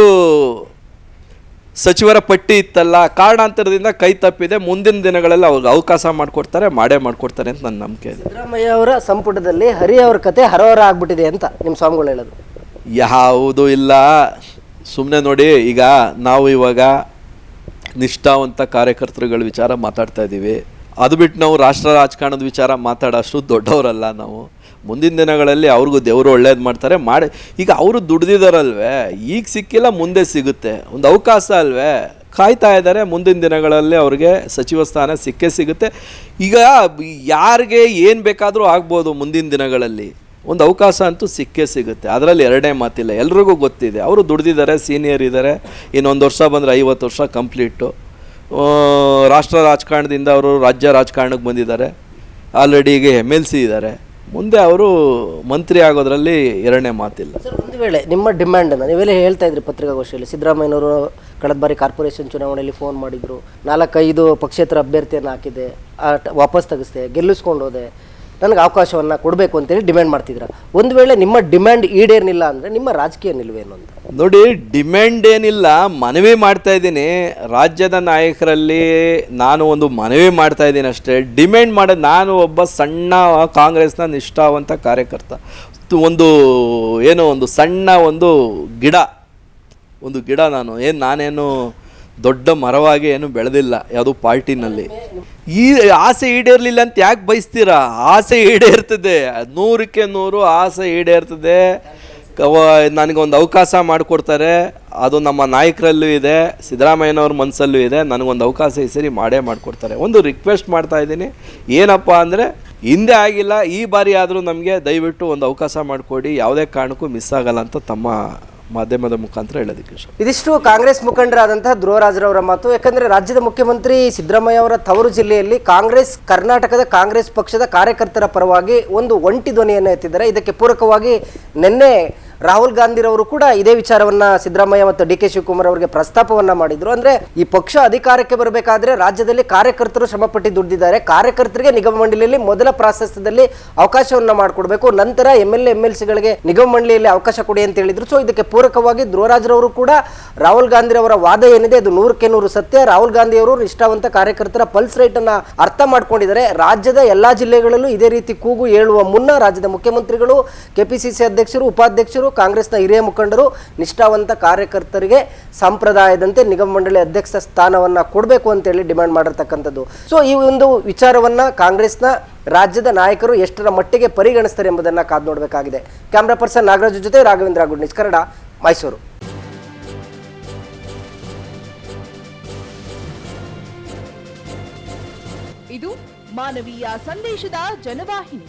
ಸಚಿವರ ಪಟ್ಟಿ ಇತ್ತಲ್ಲ ಕಾರಣಾಂತರದಿಂದ ಕೈ ತಪ್ಪಿದೆ. ಮುಂದಿನ ದಿನಗಳಲ್ಲಿ ಅವ್ರಿಗೆ ಅವಕಾಶ ಮಾಡಿಕೊಡ್ತಾರೆ ಮಾಡೇ ಮಾಡಿಕೊಡ್ತಾರೆ ಅಂತ ನನ್ನ ನಂಬಿಕೆ ಇದೆ. ಸಿದ್ದರಾಮಯ್ಯ ಅವರ ಸಂಪುಟದಲ್ಲಿ ಹರಿ ಅವ್ರ ಕತೆ ಹರೋರ ಆಗ್ಬಿಟ್ಟಿದೆ ಅಂತ ನಿಮ್ಮ ಸ್ವಾಮಿಗಳು ಹೇಳೋದು. ಯಾವುದು ಇಲ್ಲ. ಸುಮ್ಮನೆ ನೋಡಿ ಈಗ ನಾವು ಇವಾಗ ನಿಷ್ಠಾವಂತ ಕಾರ್ಯಕರ್ತರುಗಳ ವಿಚಾರ ಮಾತಾಡ್ತಾ ಇದ್ದೀವಿ. ಅದು ಬಿಟ್ಟು ನಾವು ರಾಷ್ಟ್ರ ರಾಜಕಾರಣದ ವಿಚಾರ ಮಾತಾಡೋಷ್ಟು ದೊಡ್ಡವರಲ್ಲ ನಾವು. ಮುಂದಿನ ದಿನಗಳಲ್ಲಿ ಅವ್ರಿಗೂ ದೇವರು ಒಳ್ಳೇದು ಮಾಡ್ತಾರೆ. ಮಾಡಿ, ಈಗ ಅವರು ದುಡ್ದಿದಾರಲ್ವೇ? ಈಗ ಸಿಕ್ಕಿಲ್ಲ, ಮುಂದೆ ಸಿಗುತ್ತೆ. ಒಂದು ಅವಕಾಶ ಅಲ್ವೇ? ಕಾಯ್ತಾ ಇದ್ದಾರೆ, ಮುಂದಿನ ದಿನಗಳಲ್ಲಿ ಅವ್ರಿಗೆ ಸಚಿವ ಸ್ಥಾನ ಸಿಕ್ಕೇ ಸಿಗುತ್ತೆ. ಈಗ ಯಾರಿಗೆ ಏನು ಬೇಕಾದರೂ ಆಗ್ಬೋದು ಮುಂದಿನ ದಿನಗಳಲ್ಲಿ. ಒಂದು ಅವಕಾಶ ಅಂತೂ ಸಿಕ್ಕೇ ಸಿಗುತ್ತೆ. ಅದರಲ್ಲಿ ಎರಡೇ ಮಾತಿಲ್ಲ. ಎಲ್ರಿಗೂ ಗೊತ್ತಿದೆ. ಅವರು ದುಡ್ದಿದ್ದಾರೆ ಸೀನಿಯರ್ ಇದ್ದಾರೆ. ಇನ್ನೊಂದು ವರ್ಷ ಬಂದರೆ ಐವತ್ತು ವರ್ಷ ಕಂಪ್ಲೀಟು ರಾಷ್ಟ್ರ ರಾಜಕಾರಣದಿಂದ ಅವರು ರಾಜ್ಯ ರಾಜಕಾರಣಕ್ಕೆ ಬಂದಿದ್ದಾರೆ. ಆಲ್ರೆಡಿ ಈಗ ಎಂ ಎಲ್ ಸಿ ಇದ್ದಾರೆ. ಮುಂದೆ ಅವರು ಮಂತ್ರಿ ಆಗೋದ್ರಲ್ಲಿ ಎರಡನೇ ಮಾತಿಲ್ಲ. ಸರ್, ಒಂದು ವೇಳೆ ನಿಮ್ಮ ಡಿಮ್ಯಾಂಡನ್ನು ನೀವೆಲ್ಲ ಹೇಳ್ತಾ ಇದ್ರಿ ಪತ್ರಿಕಾಗೋಷ್ಠಿಯಲ್ಲಿ ಸಿದ್ದರಾಮಯ್ಯನವರು ಕಳೆದ ಬಾರಿ ಕಾರ್ಪೊರೇಷನ್ ಚುನಾವಣೆಯಲ್ಲಿ ಫೋನ್ ಮಾಡಿದ್ರು. ನಾಲ್ಕೈದು ಪಕ್ಷೇತರ ಅಭ್ಯರ್ಥಿಯನ್ನು ಹಾಕಿದೆ. ವಾಪಸ್ ತೆಗೆಸ್ದೆ, ಗೆಲ್ಲಿಸ್ಕೊಂಡು ಹೋದೆ. ನನಗೆ ಅವಕಾಶವನ್ನು ಕೊಡಬೇಕು ಅಂತೇಳಿ ಡಿಮ್ಯಾಂಡ್ ಮಾಡ್ತಿದ್ರ ಒಂದು ವೇಳೆ ನಿಮ್ಮ ಡಿಮ್ಯಾಂಡ್ ಈಡೇನಿಲ್ಲ ಅಂದರೆ ನಿಮ್ಮ ರಾಜಕೀಯ ನಿಲುವೇನು ಅಂತ? ನೋಡಿ, ಡಿಮ್ಯಾಂಡ್ ಏನಿಲ್ಲ, ಮನವಿ ಮಾಡ್ತಾ ಇದ್ದೀನಿ. ರಾಜ್ಯದ ನಾಯಕರಲ್ಲಿ ನಾನು ಒಂದು ಮನವಿ ಮಾಡ್ತಾ ಇದ್ದೀನಿ ಅಷ್ಟೇ. ಡಿಮ್ಯಾಂಡ್ ಮಾಡೋದು ನಾನು ಒಬ್ಬ ಸಣ್ಣ ಕಾಂಗ್ರೆಸ್ನ ನಿಷ್ಠಾವಂತ ಕಾರ್ಯಕರ್ತ. ಒಂದು, ಏನೋ ಒಂದು ಸಣ್ಣ ಒಂದು ಗಿಡ. ಒಂದು ಗಿಡ ನಾನು. ಏನು ನಾನೇನು ದೊಡ್ಡ ಮರವಾಗಿ ಏನು ಬೆಳೆದಿಲ್ಲ, ಯಾವುದು ಪಾರ್ಟಿನಲ್ಲಿ. ಈ ಆಸೆ ಈಡೇರ್ಲಿಲ್ಲ ಅಂತ ಯಾಕೆ ಬಯಸ್ತೀರಾ? ಆಸೆ ಈಡೇರ್ತದೆ. ನೂರಕ್ಕೆ ನೂರು ಆಸೆ ಈಡೇರ್ತದೆ. ನನಗೊಂದು ಅವಕಾಶ ಮಾಡಿಕೊಡ್ತಾರೆ. ಅದು ನಮ್ಮ ನಾಯಕರಲ್ಲೂ ಇದೆ, ಸಿದ್ದರಾಮಯ್ಯನವ್ರ ಮನಸ್ಸಲ್ಲೂ ಇದೆ. ನನಗೊಂದು ಅವಕಾಶ ಈ ಸರಿ ಮಾಡೇ ಮಾಡಿಕೊಡ್ತಾರೆ. ಒಂದು ರಿಕ್ವೆಸ್ಟ್ ಮಾಡ್ತಾ ಇದ್ದೀನಿ. ಏನಪ್ಪ ಅಂದರೆ, ಹಿಂದೆ ಆಗಿಲ್ಲ, ಈ ಬಾರಿ ಆದರೂ ನಮಗೆ ದಯವಿಟ್ಟು ಒಂದು ಅವಕಾಶ ಮಾಡಿಕೊಡಿ. ಯಾವುದೇ ಕಾರಣಕ್ಕೂ ಮಿಸ್ ಆಗಲ್ಲ ಅಂತ ತಮ್ಮ ಮಾಧ್ಯಮದ ಮುಖಾಂತರ ಹೇಳೋದಕ್ಕೆ ಇದಿಷ್ಟು ಕಾಂಗ್ರೆಸ್ ಮುಖಂಡರಾದಂತಹ ಧ್ರುವರಾಜರವರ ಮಾತು. ಯಾಕಂದ್ರೆ ರಾಜ್ಯದ ಮುಖ್ಯಮಂತ್ರಿ ಸಿದ್ದರಾಮಯ್ಯ ಅವರ ತವರು ಜಿಲ್ಲೆಯಲ್ಲಿ ಕಾಂಗ್ರೆಸ್, ಕರ್ನಾಟಕದ ಕಾಂಗ್ರೆಸ್ ಪಕ್ಷದ ಕಾರ್ಯಕರ್ತರ ಪರವಾಗಿ ಒಂದು ಒಂಟಿ ಧ್ವನಿಯನ್ನು ಎತ್ತಿದ್ದಾರೆ. ಇದಕ್ಕೆ ಪೂರಕವಾಗಿ ನಿನ್ನೆ ರಾಹುಲ್ ಗಾಂಧಿರವರು ಕೂಡ ಇದೇ ವಿಚಾರವನ್ನ ಸಿದ್ದರಾಮಯ್ಯ ಮತ್ತು ಡಿ ಕೆ ಶಿವಕುಮಾರ್ ಅವರಿಗೆ ಪ್ರಸ್ತಾಪವನ್ನ ಮಾಡಿದ್ರು. ಅಂದ್ರೆ ಈ ಪಕ್ಷ ಅಧಿಕಾರಕ್ಕೆ ಬರಬೇಕಾದ್ರೆ ರಾಜ್ಯದಲ್ಲಿ ಕಾರ್ಯಕರ್ತರು ಶ್ರಮಪಟ್ಟು ದುಡ್ಡಿದ್ದಾರೆ ಕಾರ್ಯಕರ್ತರಿಗೆ ನಿಗಮ ಮಂಡಳಿಯಲ್ಲಿ ಮೊದಲ ಪ್ರಾಶಸ್ತ್ಯದಲ್ಲಿ ಅವಕಾಶವನ್ನ ಮಾಡಿಕೊಡ್ಬೇಕು. ನಂತರ ಎಂ ಎಲ್ ಎಂ ಎಲ್ ಸಿಗಳಿಗೆ ನಿಗಮ ಮಂಡಳಿಯಲ್ಲಿ ಅವಕಾಶ ಕೊಡಿ ಅಂತ ಹೇಳಿದ್ರು. ಸೊ ಇದಕ್ಕೆ ಪೂರಕವಾಗಿ ಧ್ರುವರಾಜ್ರವರು ಕೂಡ ರಾಹುಲ್ ಗಾಂಧಿ ಅವರ ವಾದ ಏನಿದೆ ಅದು ನೂರಕ್ಕೆ ನೂರು ಸತ್ಯ. ರಾಹುಲ್ ಗಾಂಧಿ ಅವರು ನಿಷ್ಠಾವಂತ ಕಾರ್ಯಕರ್ತರ ಪಲ್ಸ್ ರೇಟ್ ಅನ್ನ ಅರ್ಥ ಮಾಡ್ಕೊಂಡಿದ್ದಾರೆ. ರಾಜ್ಯದ ಎಲ್ಲಾ ಜಿಲ್ಲೆಗಳಲ್ಲೂ ಇದೇ ರೀತಿ ಕೂಗು ಹೇಳುವ ಮುನ್ನ ರಾಜ್ಯದ ಮುಖ್ಯಮಂತ್ರಿಗಳು, ಕೆಪಿಸಿಸಿ ಅಧ್ಯಕ್ಷರು, ಉಪಾಧ್ಯಕ್ಷರು ಕಾಂಗ್ರೆಸ್ನ ಹಿರಿಯ ಮುಖಂಡರು, ನಿಷ್ಠಾವಂತ ಕಾರ್ಯಕರ್ತರಿಗೆ ಸಂಪ್ರದಾಯದಂತೆ ನಿಗಮ ಮಂಡಳಿ ಅಧ್ಯಕ್ಷ ಸ್ಥಾನವನ್ನ ಕೊಡಬೇಕು ಅಂತೇಳಿ ಡಿಮ್ಯಾಂಡ್ ಮಾಡಿರ್ತಕ್ಕಂಥದ್ದು. ಸೊ ಈ ಒಂದು ವಿಚಾರವನ್ನ ಕಾಂಗ್ರೆಸ್ನ ರಾಜ್ಯದ ನಾಯಕರು ಎಷ್ಟರ ಮಟ್ಟಿಗೆ ಪರಿಗಣಿಸ್ತಾರೆ ಎಂಬುದನ್ನ ಕಾದು ನೋಡಬೇಕಾಗಿದೆ. ಕ್ಯಾಮ್ರಾ ಪರ್ಸನ್ ನಾಗರಾಜ್ ಜೊತೆ ರಾಘವೇಂದ್ರ ಗುಡ್ನಿಸ್ ಕನ್ನಡ, ಮೈಸೂರು. ಇದು ಮಾನವೀಯ ಸಂದೇಶದ ಜನವಾಹಿನಿ.